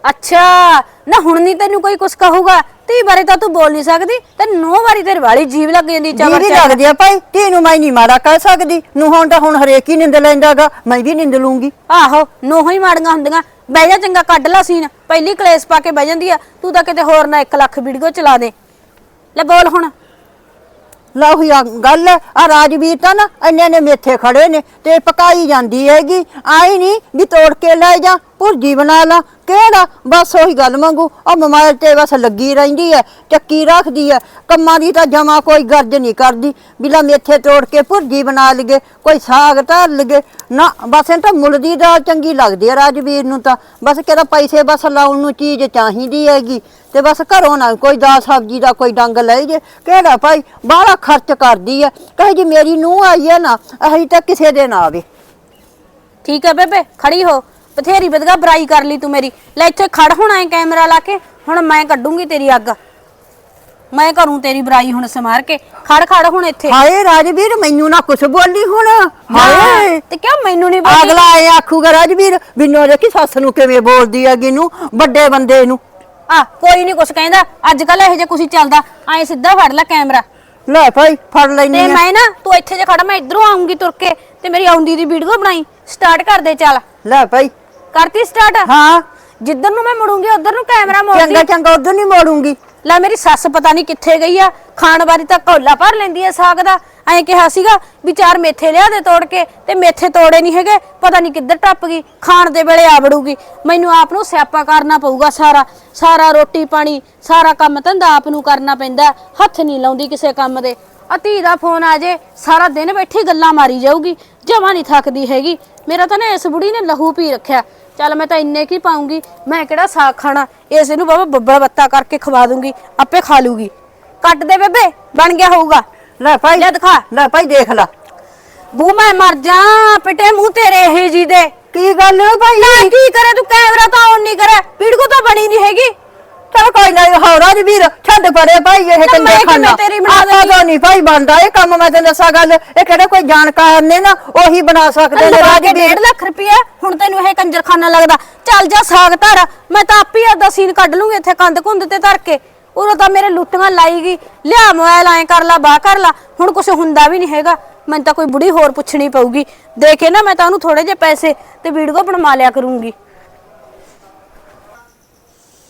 ਅੱਛਾ ਨਾ ਹੁਣ ਨਹੀਂ ਤੈਨੂੰ ਕੋਈ ਕੁਛ ਕਹੂਗਾ? ਤੀ ਬਾਰੇ ਤਾਂ ਤੂੰ ਬੋਲ ਨਹੀਂ ਸਕਦੀ। ਤੇ 9 ਵਾਰੀ ਤੇਰੀ ਵਾਲੀ ਜੀਵ ਲੱਗ ਜਾਂਦੀ ਚਵਰ ਦੀਦੀ ਚ ਲੱਗਦੀ ਆ ਭਾਈ। ਤੀ ਨੂੰ ਮੈਂ ਨਹੀਂ ਮਾੜਾ ਕਹਿ ਸਕਦੀ। ਨੂੰ ਹੁਣ ਤਾਂ ਹੁਣ ਹਰੇਕ ਹੀ ਨਿੰਦ ਲੈਂਦਾਗਾ। ਮੈਂ ਵੀ ਨਿੰਦ ਲੂੰਗੀ। ਆਹੋ ਨੋਹਾਂ ਹੀ ਮਾੜੀਆਂ ਹੁੰਦੀਆਂ। ਬਹਿ ਜਾ ਚੰਗਾ ਕੱਢ ਲਾ ਸੀਨ। ਪਹਿਲੀ ਕਲੇਸ ਪਾ ਕੇ ਬਹਿ ਜਾਂਦੀ ਆ। ਤੂੰ ਤਾਂ ਕਿਤੇ ਹੋਰ ਨਾ 1 ਲੱਖ ਵੀਡੀਓ ਚਲਾ ਦੇ। ਲੈ ਬੋਲ ਹੁਣ। ਲਾਹੀ ਗੱਲ ਆ ਰਾਜਵੀਰ ਤਾਂ ਨਾ ਇੰਨੇ ਨੇ ਮੇਥੇ ਖੜੇ ਨੇ ਤੇ ਪਕਾਈ ਜਾਂਦੀ ਹੈਗੀ। ਆਈ ਨਹੀਂ ਵੀ ਤੋੜ ਕੇ ਲੈ ਜਾ ਭੁਰਜੀ ਬਣਾ ਲਾ। ਕਿਹੜਾ? ਬਸ ਉਹੀ ਗੱਲ ਮੰਗੂ ਉਹ ਮੋਬਾਈਲ ਤੇ ਬਸ ਲੱਗੀ ਰਹਿੰਦੀ ਹੈ ਚੱਕੀ ਰੱਖਦੀ ਹੈ ਕੰਮਾਂ ਦੀ ਤਾਂ ਜਮਾ ਕੋਈ ਗਰਜ ਨਹੀਂ ਕਰਦੀ। ਬਿਲਾ ਮੇਥੇ ਤੋੜ ਕੇ ਭੁਰਜੀ ਬਣਾ ਲਈਏ, ਕੋਈ ਸਾਗ ਧਰ ਲਈਏ। ਨਾ, ਬਸ ਇਹ ਤਾਂ ਮੁੱਲ ਦੀ ਦਾਲ ਚੰਗੀ ਲੱਗਦੀ ਹੈ ਰਾਜਵੀਰ ਨੂੰ ਤਾਂ। ਬਸ ਕਿਹੜਾ ਪੈਸੇ ਬਸ ਲਾਉਣ ਨੂੰ ਚੀਜ਼ ਚਾਹੀਦੀ ਹੈਗੀ। ਤੇ ਬਸ ਘਰੋਂ ਨਾ ਕੋਈ ਦਾਲ ਸਬਜ਼ੀ ਦਾ ਕੋਈ ਡੰਗ ਲੈ ਜੇ। ਕਿਹੜਾ ਭਾਈ, ਬਾਹਲਾ ਖਰਚ ਕਰਦੀ ਹੈ ਕਹੇ ਜੀ ਮੇਰੀ ਨੂੰਹ ਆਈ ਹੈ ਨਾ ਅਸੀਂ ਤਾਂ ਕਿਸੇ ਦੇ ਨਾ ਆਵੇ। ਠੀਕ ਹੈ ਬੇਬੇ, ਖੜੀ ਹੋ। ਬਥੇਰੀ ਬਦਗਾ ਬਰਾਈ ਕਰ ਲਈ ਤੂੰ ਮੇਰੀ। ਲੈ ਇੱਥੇ ਖੜ ਹੋਣਾ ਹੈ ਕੈਮਰਾ ਲਾ ਕੇ। ਹੁਣ ਮੈਂ ਕੱਢੂੰਗੀ ਤੇਰੀ ਅੱਗ। ਮੈਂ ਕਰੂੰ ਤੇਰੀ ਬਰਾਈ ਹੁਣ ਸਮਾਰ ਕੇ। ਖੜ ਖੜ ਹੁਣ ਇੱਥੇ। ਹਾਏ ਰਾਜਵੀਰ ਮੈਨੂੰ ਨਾ ਕੁਛ ਬੋਲੀ ਹੁਣ। ਹਾਏ। ਤੇ ਕਿਉਂ ਮੈਨੂੰ ਨਹੀਂ ਬੋਲੀ? ਅਗਲਾ ਇਹ ਆਖੂਗਾ ਰਾਜਵੀਰ ਬਿਨੋ ਦੇਖੀ ਸੱਸ ਨੂੰ ਕਿਵੇਂ ਬੋਲਦੀ ਹੈਗੀ ਨੂੰ ਵੱਡੇ ਬੰਦੇ ਨੂੰ। ਆ ਕੋਈ ਨਹੀਂ ਕੁਛ ਕਹਿੰਦਾ। ਅੱਜ ਕੱਲ ਇਹੋ ਜਿਹਾ ਕੁਛ ਹੀ ਚੱਲਦਾ। ਐ ਸਿੱਧਾ ਫੜ ਲੈ ਕੈਮਰਾ। ਲੈ ਭਾਈ ਫੜ ਲੈਣੀ ਤੇ ਮੈਂ ਨਾ ਤੂੰ ਇੱਥੇ ਜੇ ਖੜ ਮੈਂ ਇਧਰੋਂ ਆਉਂਗੀ ਤੁਰ ਕੇ। ਤੇ ਮੇਰੀ ਆਉਂਦੀ ਦੀ ਵੀਡੀਓ ਬਣਾਈ। ਸਟਾਰਟ ਕਰ ਦੇ ਚੱਲ। ਲੈ ਭਾਈ ਕਰਤੀ ਸਟਾਰਟ ਹਾਂ। ਜਿੱਧਰ ਨੂੰ ਮੈਂ ਮੁੜੂੰਗੀ ਉਧਰ ਨੂੰ ਕੈਮਰਾ ਮੋੜਦੀ? ਚੰਗਾ ਚੰਗਾ ਉਧਰ ਨਹੀਂ ਮੋੜੂੰਗੀ। ਲੈ ਮੇਰੀ ਸੱਸ ਪਤਾ ਨਹੀਂ ਕਿੱਥੇ ਗਈ ਆ। ਖਾਣ ਵਾਰੀ ਤਾਂ ਕੌਲਾ ਭਰ ਲੈਂਦੀ ਐ ਸਾਗ ਦਾ। ਐਂ ਕਿਹਾ ਸੀਗਾ ਵੀ ਚਾਰ ਮੇਥੇ ਲਿਆ ਦੇ ਤੋੜ ਕੇ ਤੇ ਮੇਥੇ ਤੋੜੇ ਨਹੀਂ ਹੈਗੇ। ਪਤਾ ਨਹੀਂ ਕਿੱਧਰ ਟੱਪ ਗਈ। ਖਾਣ ਦੇ ਵੇਲੇ ਆ ਵੜੂਗੀ ਮੈਨੂੰ ਆਪ ਨੂੰ ਸਿਆਪਾ ਕਰਨਾ ਪਊਗਾ ਸਾਰਾ। ਸਾਰਾ ਰੋਟੀ ਪਾਣੀ ਸਾਰਾ ਕੰਮ ਧੰਦਾ ਆਪ ਨੂੰ ਕਰਨਾ ਪੈਂਦਾ। ਹੱਥ ਨਹੀਂ ਲਾਉਂਦੀ ਕਿਸੇ ਕੰਮ ਦੇ। ਧੀ ਦਾ ਫੋਨ ਆ ਜੇ ਸਾਰਾ ਦਿਨ ਬੈਠੀ ਗੱਲਾਂ ਮਾਰੀ ਜਾਊਗੀ। ਜਮਾ ਨਹੀਂ ਥੱਕਦੀ ਹੈਗੀ। ਮੇਰਾ ਤਾਂ ਨਾ ਇਸ ਬੁੜੀ ਨੇ ਲਹੂ ਪੀ ਰੱਖਿਆ। ਚੱਲ ਮੈਂ ਤਾਂ ਇੰਨੇ ਕੀ ਪਾਉਂਗੀ? ਮੈਂ ਕਿਹੜਾ ਸਾਗ ਖਾਣਾ? ਇਸ ਨੂੰ ਬਾਬਾ ਬੱਬਲ ਬੱਤਾ ਕਰਕੇ ਖਵਾ ਦੂੰਗੀ ਆਪੇ ਖਾ ਲੂਗੀ। ਕੱਟ ਦੇ ਬੇਬੇ ਬਣ ਗਿਆ ਹੋਊਗਾ। ਲੈ ਭਾਈ। ਲੈ ਦਿਖਾ। ਲੈ ਭਾਈ ਦੇਖ ਲੈ। ਬੂ ਮੈਂ ਮਰ ਜਾ ਪਿੱਟੇ ਮੂੰਹ ਤੇਰੇ ਇਹ ਜੀ ਦੇ। ਕੀ ਗੱਲ ਭਾਈ? ਲੈ ਕੀ ਕਰੇ ਤੂੰ? ਕੈਮਰਾ ਤਾਂ ਆਨ ਨਹੀਂ ਕਰੇ ਵੀਡੀਓ ਤਾਂ ਬਣੀ ਨਹੀਂ ਹੈਗੀ। ਚਲ ਕੋਈ ਨਾ ਹੋ ਰਾਜਵੀਰ ਛੱਡ ਪਰੇ ਭਾਈ ਇਹ ਮੈਂ ਕਿਵੇਂ ਤੇਰੀ ਬਣਾ ਆਪਾਂ ਤਾਂ ਨਹੀਂ ਭਾਈ ਬਣਦਾ ਇਹ ਕੰਮ ਮੈਂ ਤੈਨੂੰ ਦੱਸਾਂ ਗੱਲ ਇਹ ਕਿਹੜੇ ਕੋਈ ਜਾਣਕਾਰ ਨੇ ਨਾ ਉਹੀ ਬਣਾ ਸਕਦੇ ਨੇ ਲਗਾ ਕੇ ਰਾਜਵੀਰ 1.5 ਲੱਖ ਰੁਪਇਆ ਹੁਣ ਤੈਨੂੰ ਇਹ ਕੰਜਰਖਾਨਾ ਲੱਗਦਾ। ਚੱਲ ਜਾ ਸਾਗ ਧਰ ਮੈਂ ਤਾਂ ਆਪੇ ਆਦਾ ਸੀਨ ਕੱਢ ਲੂੰਗੀ ਇੱਥੇ ਕੰਧ ਕੁੰਦ ਤੇ ਧਰ ਕੇ। ਉਰੋਂ ਤਾਂ ਮੇਰੇ ਲੁੱਟੀਆਂ ਲਾਈ ਗਈ। ਲਿਆ ਮੋਬਾਈਲ ਐ ਕਰ ਲਾ ਬਾ ਕਰ ਲਾ। ਹੁਣ ਕੁਝ ਹੁੰਦਾ ਵੀ ਨਹੀਂ ਹੈਗਾ। ਮੈਨੂੰ ਤਾਂ ਕੋਈ ਬੁੜੀ ਹੋਰ ਪੁੱਛਣੀ ਪਊਗੀ। ਦੇ ਕੇ ਨਾ ਮੈਂ ਤਾਂ ਉਹਨੂੰ ਥੋੜੇ ਜਿਹੇ ਪੈਸੇ ਤੇ ਵੀਡੀਓ ਬਣਵਾ ਲਿਆ ਕਰੂੰਗੀ।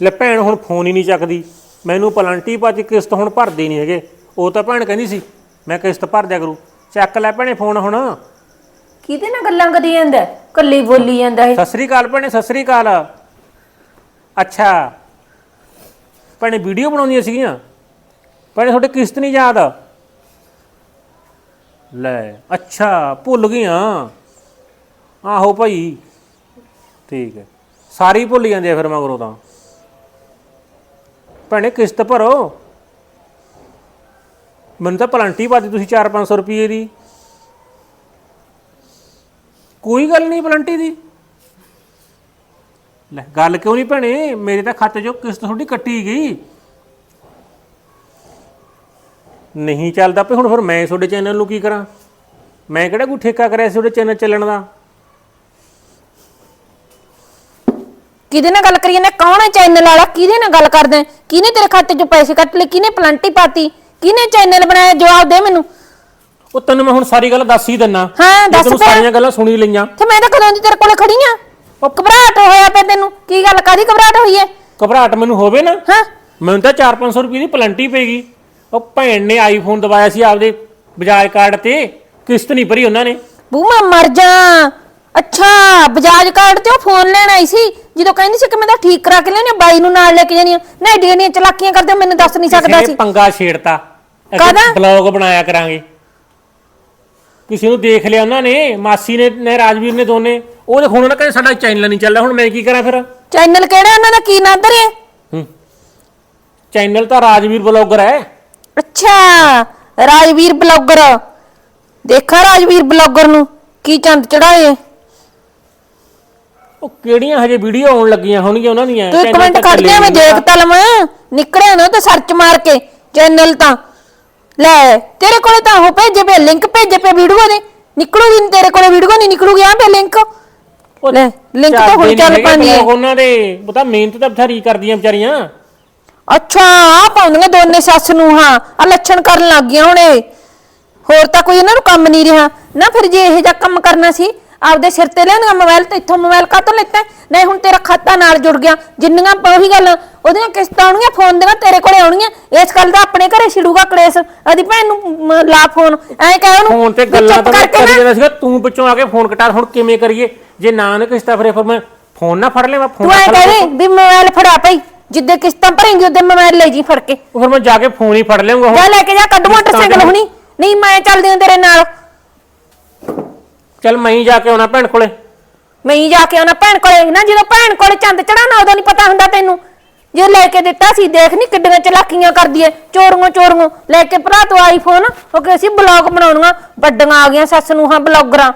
ਲੈ ਭੈਣ ਹੁਣ ਫੋਨ ਹੀ ਨਹੀਂ ਚੱਕਦੀ। ਮੈਨੂੰ ਪਲੰਟੀ ਪਾ ਚ ਕਿਸ਼ਤ ਹੁਣ ਭਰਦੇ ਨਹੀਂ ਹੈਗੇ। ਉਹ ਤਾਂ ਭੈਣ ਕਹਿੰਦੀ ਸੀ ਮੈਂ ਕਿਸ਼ਤ ਭਰ ਦਿਆ ਕਰੂ। ਚੱਕ ਲੈ ਭੈਣੇ ਫੋਨ ਹੁਣ। ਕਿਹਦੇ ਨਾਲ ਗੱਲਾਂ ਕਰੀ ਜਾਂਦਾ? ਕੱਲੀ ਬੋਲੀ ਜਾਂਦਾ ਇਹ। ਸਤਿ ਸ੍ਰੀ ਅਕਾਲ ਭੈਣੇ ਸਤਿ ਸ੍ਰੀ ਅਕਾਲ ਅੱਛਾ। ਭੈਣੇ ਵੀਡੀਓ ਬਣਾਉਂਦੀਆਂ ਸੀਗੀਆਂ। ਭੈਣੇ ਤੁਹਾਡੇ ਕਿਸ਼ਤ ਨਹੀਂ ਯਾਦ? ਲੈ ਅੱਛਾ ਭੁੱਲ ਗਈਆਂ। ਆਹੋ ਭਾਈ। ਠੀਕ ਹੈ। ਸਾਰੀ ਭੁੱਲ ਜਾਂਦੇ ਆ ਫਿਰ ਮਗਰੋਂ ਤਾਂ। ਭੈਣੇ ਕਿਸ਼ਤ ਭਰੋ। ਮੈਨੂੰ ਤਾਂ ਪਲੰਟੀ ਪਾਤੀ ਤੁਸੀਂ 4-500 ਰੁਪਏ ਦੀ। ਕੋਈ ਗੱਲ ਨਹੀਂ ਪਲੰਟੀ ਦੀ। ਲੈ, ਗੱਲ ਕਿਉਂ ਨਹੀਂ ਭੈਣੇ? ਮੇਰੇ ਤਾਂ ਖਾਤੇ 'ਚੋਂ ਕਿਸ਼ਤ ਤੁਹਾਡੀ ਕੱਟੀ ਗਈ। ਨਹੀਂ ਚੱਲਦਾ ਪਈ, ਹੁਣ ਫਿਰ ਮੈਂ ਤੁਹਾਡੇ ਚੈਨਲ ਨੂੰ ਕੀ ਕਰਾਂ? ਮੈਂ ਕਿਹੜਾ ਕੋਈ ਠੇਕਾ ਕਰਿਆ ਸੀ ਤੁਹਾਡੇ ਚੈਨਲ ਚੱਲਣ ਦਾ? ਕਿਹਦੇ ਨਾਲ ਗੱਲ ਕਰੀ ਜਾਂਦਾ ਕੌਣ ਹੈ ਚੈਨਲ ਵਾਲਾ? ਕਿਹਦੇ ਨਾਲ ਗੱਲ ਕਰਦਾ ਹੈ? ਕਿਹਨੇ ਤੇਰੇ ਖਾਤੇ 'ਚੋਂ ਪੈਸੇ ਕੱਟ ਲਏ? ਕਿਹਨੇ ਪਲੰਟੀ ਪਾਤੀ? ਕਿਹਨੇ ਚੈਨਲ ਬਣਾਇਆ? ਜਵਾਬ ਦੇ ਮੈਨੂੰ। ਉਹ ਤੈਨੂੰ ਮੈਂ ਹੁਣ ਸਾਰੀ ਗੱਲ ਦੱਸ ਹੀ ਦਿੰਨਾ। ਹਾਂ, ਦੱਸ ਤੈਨੂੰ ਫਿਰ। ਸਾਰੀਆਂ ਗੱਲਾਂ ਸੁਣੀ ਲਈਆਂ। ਤੇ ਮੈਂ ਤਾਂ ਕਦੋਂ ਦੀ ਤੇਰੇ ਕੋਲੇ ਖੜੀ ਆ? ਉਹ ਘਬਰਾਹਟ ਹੋਇਆ ਪਿਆ ਤੈਨੂੰ। ਕੀ ਗੱਲ? ਕਾਦੀ ਘਬਰਾਹਟ ਹੋਈ ਹੈ? ਘਬਰਾਹਟ ਮੈਨੂੰ ਹੋਵੇ ਨਾ। ਹਾਂ। ਮੈਨੂੰ ਤਾਂ 4-500 ਰੁਪਏ ਦੀ ਪਲੰਟੀ ਪੈਗੀ ਉਹ ਭੈਣ ਨੇ ਆਈਫੋਨ ਦਵਾਇਆ ਸੀ ਆਪਦੇ ਬਜਾਜ ਕਾਰਡ ਤੇ। ਕਿਸ਼ਤ ਨਹੀਂ ਭਰੀ ਉਹਨਾਂ ਨੇ। ਬੂਮਾ ਮਰ ਜਾ। ਅੱਛਾ ਬਜਾਜ ਕਾਰਡ ਤੇ ਉਹ ਫੋਨ ਲੈਣ ਆਈ ਸੀ। ਜਦੋਂ ਕਹਿੰਦੀ ਸੀ ਕਿ ਮੈਂ ਤਾਂ ਠੀਕ ਕਰਾ ਕੇ ਲਿਆਉਣੀ ਬਾਈ ਨੂੰ ਨਾਲ ਲੈ ਕੇ ਜਾਣੀ ਆ ਨਾ ਏਡੀਆਂ ਏਡੀਆਂ ਚਲਾਕੀਆਂ ਕਰਦੇ ਮੈਨੂੰ ਦੱਸ ਨਹੀਂ ਸਕਦਾ ਕਿਸੇ ਸੀ। ਨੇ ਪੰਗਾ ਛੇੜਤਾ। ਕਾਹਦਾ? ਬਲੌਗ ਬਣਾਇਆ ਕਰਾਂਗੇ। ਕਿਸੇ ਨੂੰ ਦੇਖ ਲਿਆ ਉਹਨਾਂ ਨੇ ਮਾਸੀ ਨੇ ਨੇ ਰਾਜਵੀਰ ਨੇ ਦੋਨੇ। ਉਹ ਦੇਖੋ ਉਹਨਾਂ ਕਹਿੰਦੇ ਸਾਡਾ ਚੈਨਲ ਨਹੀਂ ਚੱਲਦਾ ਹੁਣ ਮੈਂ ਕੀ ਕਰਾਂ ਫਿਰ? ਚੈਨਲ ਕਿਹੜਾ ਉਹਨਾਂ ਦਾ ਕੀ ਨਾਂ ਧਰਿਆ? ਹੂੰ। ਚੈਨਲ ਤਾਂ ਰਾਜਵੀਰ ਬਲੌਗਰ ਹੈ। ਅੱਛਾ ਰਾਜਵੀਰ ਬਲੌਗਰ। ਦੇਖਾ ਰਾਜਵੀਰ ਬਲੌਗਰ ਨੂੰ ਕੀ ਚੰਦ ਚੜਾਏ ਉਹ ਕਿਹੜੀਆਂ ਹਜੇ ਵੀਡੀਓ ਆਉਣ ਲੱਗੀਆਂ ਹੋਣਗੀਆਂ ਉਹਨਾਂ ਦੀਆਂ? ਤੂੰ ਇੱਕ ਮਿੰਟ ਖੜ ਜਾ ਮੈਂ ਨਹੀਂ ਦੇਖ ਤਾਂ ਲਵਾਂ। ਨਿਕਲਿਆ ਨਾ ਤਾਂ ਸਰਚ ਮਾਰ ਕੇ ਚੈਨਲ ਤਾਂ। ਲੈ ਤੇਰੇ ਕੋਲੇ ਤਾਂ ਉਹ ਭੇਜੇ ਪਏ ਲਿੰਕ ਭੇਜੇ ਪਏ ਵੀਡੀਓ ਦੇ। ਨਿਕਲੂਗੀ ਨੀ ਤੇਰੇ ਕੋਲੇ ਵੀਡੀਓ ਨਹੀਂ ਨਿਕਲੂਗੀ ਆ ਪੇ ਲਿੰਕ ਲੈ ਲਿੰਕ ਤਾਂ ਹੁਣ ਚੱਲ ਪੈਂਦੀ ਹੈ। ਉਹਨਾਂ ਦੇ ਉਹ ਤਾਂ ਮਿਹਨਤ ਤਾਂ ਬਥੇਰੀ ਕਰਦੀਆਂ ਵਿਚਾਰੀਆਂ। ਅੱਛਾ ਆ ਪਾਉਂਦੀਆਂ ਦੋਨੇ ਸੱਸ ਨੂੰ ਹਾਂ ਆ ਲੱਛਣ ਕਰਨ ਲੱਗ ਗਈਆਂ ਹੁਣ। ਹੋਰ ਤਾਂ ਕੋਈ ਇਹਨਾਂ ਨੂੰ ਕੰਮ ਨਹੀਂ ਰਿਹਾ। ਨਾ ਫਿਰ ਜੇ ਇਹ ਜਿਹਾ ਕੰਮ ਕਰਨਾ ਸੀ ਆਪਦੇ ਸਿਰ ਤੇ ਲੈਣਗਾ ਮੋਬਾਈਲ ਤੇ ਇੱਥੋਂ ਮੋਬਾਈਲ ਕਾਹਤੋਂ ਲੈਤਾ? ਨਹੀਂ ਹੁਣ ਤੇਰਾ ਖਾਤਾ ਨਾਲ ਜੁੜ ਗਿਆ। ਜਿੰਨੀਆਂ ਉਹੀ ਗੱਲ ਉਹਦੀਆਂ ਕਿਸ਼ਤਾਂ ਆਉਣਗੀਆਂ ਫੋਨ ਦੀਆਂ ਤੇਰੇ ਕੋਲੇ ਆਉਣਗੀਆਂ। ਇਸ ਗੱਲ ਦਾ ਆਪਣੇ ਘਰੇ ਛਿੜੂਗਾ ਕਲੇਸ਼। ਅਦੀ ਭੈਣ ਨੂੰ ਮ, ਲਾ ਫੋਨ। ਐਂ ਕਹਿ ਉਹਨੂੰ ਫੋਨ ਤੇ ਵੀ ਗੱਲਾਂ ਚੁੱਪ ਤਾਂ ਮੈਂ ਕਰਕੇ ਕਰੀ ਨਾ। ਜਾਂਦਾ ਸੀਗਾ ਤੂੰ ਵਿੱਚੋਂ ਆ ਕੇ ਫੋਨ ਕਟਾ ਹੁਣ ਕਿਵੇਂ ਕਰੀਏ? ਜੇ ਨਾ ਨਾ ਕਿਸ਼ਤਾ ਫਰੇ ਫਿਰ ਮੈਂ ਫੋਨ ਨਾ ਫੜ ਲਿਆ ਫੋਨ ਤੂੰ ਐਂ ਫੜ ਕਹਿ ਦੇ ਵੀ ਮੋਬਾਈਲ ਫੜਾ ਪਈ ਜਿੱਦੇ ਕਿਸ਼ਤਾਂ ਭਰੇਂਗੀ ਉਹਦੇ ਮੋਬਾਈਲ ਲੈ ਜੀ ਫੜ ਕੇ। ਉਹ ਫਿਰ ਮੈਂ ਜਾ ਕੇ ਫੋਨ ਹੀ ਫੜ ਲਿਆਉਂਗਾ ਹੁਣ ਜਾ ਲੈ ਕੇ ਜਾ ਕੱਢ ਮੋਟਰਸਾਈਕਲ ਹੁਣੀ। ਨਹੀਂ ਮੈਂ ਚੱਲਦੀ ਹਾਂ ਤੇਰੇ ਨਾਲ। ਚੱਲ ਮੈਂ ਹੀ ਜਾ ਕੇ ਆਉਣਾ ਭੈਣ ਕੋਲੇ। ਮੈਂ ਹੀ ਜਾ ਕੇ ਆਉਣਾ ਭੈਣ ਕੋਲੇ। ਨਾ ਜਦੋਂ ਭੈਣ ਕੋਲੇ ਚੰਦ ਚੜਾਣਾ ਉਦੋਂ ਨਹੀਂ ਪਤਾ ਹੁੰਦਾ ਤੈਨੂੰ। ਜੇ ਲੈ ਕੇ ਦਿੱਤਾ ਸੀ, ਦੇਖ ਨਹੀਂ ਕਿੱਡੀਆਂ ਚਲਾਕੀਆਂ ਕਰਦੀ ਐ ਚੋਰੀਆਂ ਚੋਰੀਆਂ। ਲੈ ਕੇ ਭਰਾ ਤੋਂ ਆਈਫੋਨ ਉਹ ਕਿ ਅਸੀਂ ਬਲੌਗ ਬਣਾਉਣੀਆਂ। ਵੱਡੀਆਂ ਆ ਗਈਆਂ ਸੱਸ ਨੂੰ ਹਾਂ ਬਲੌਗਰਾਂ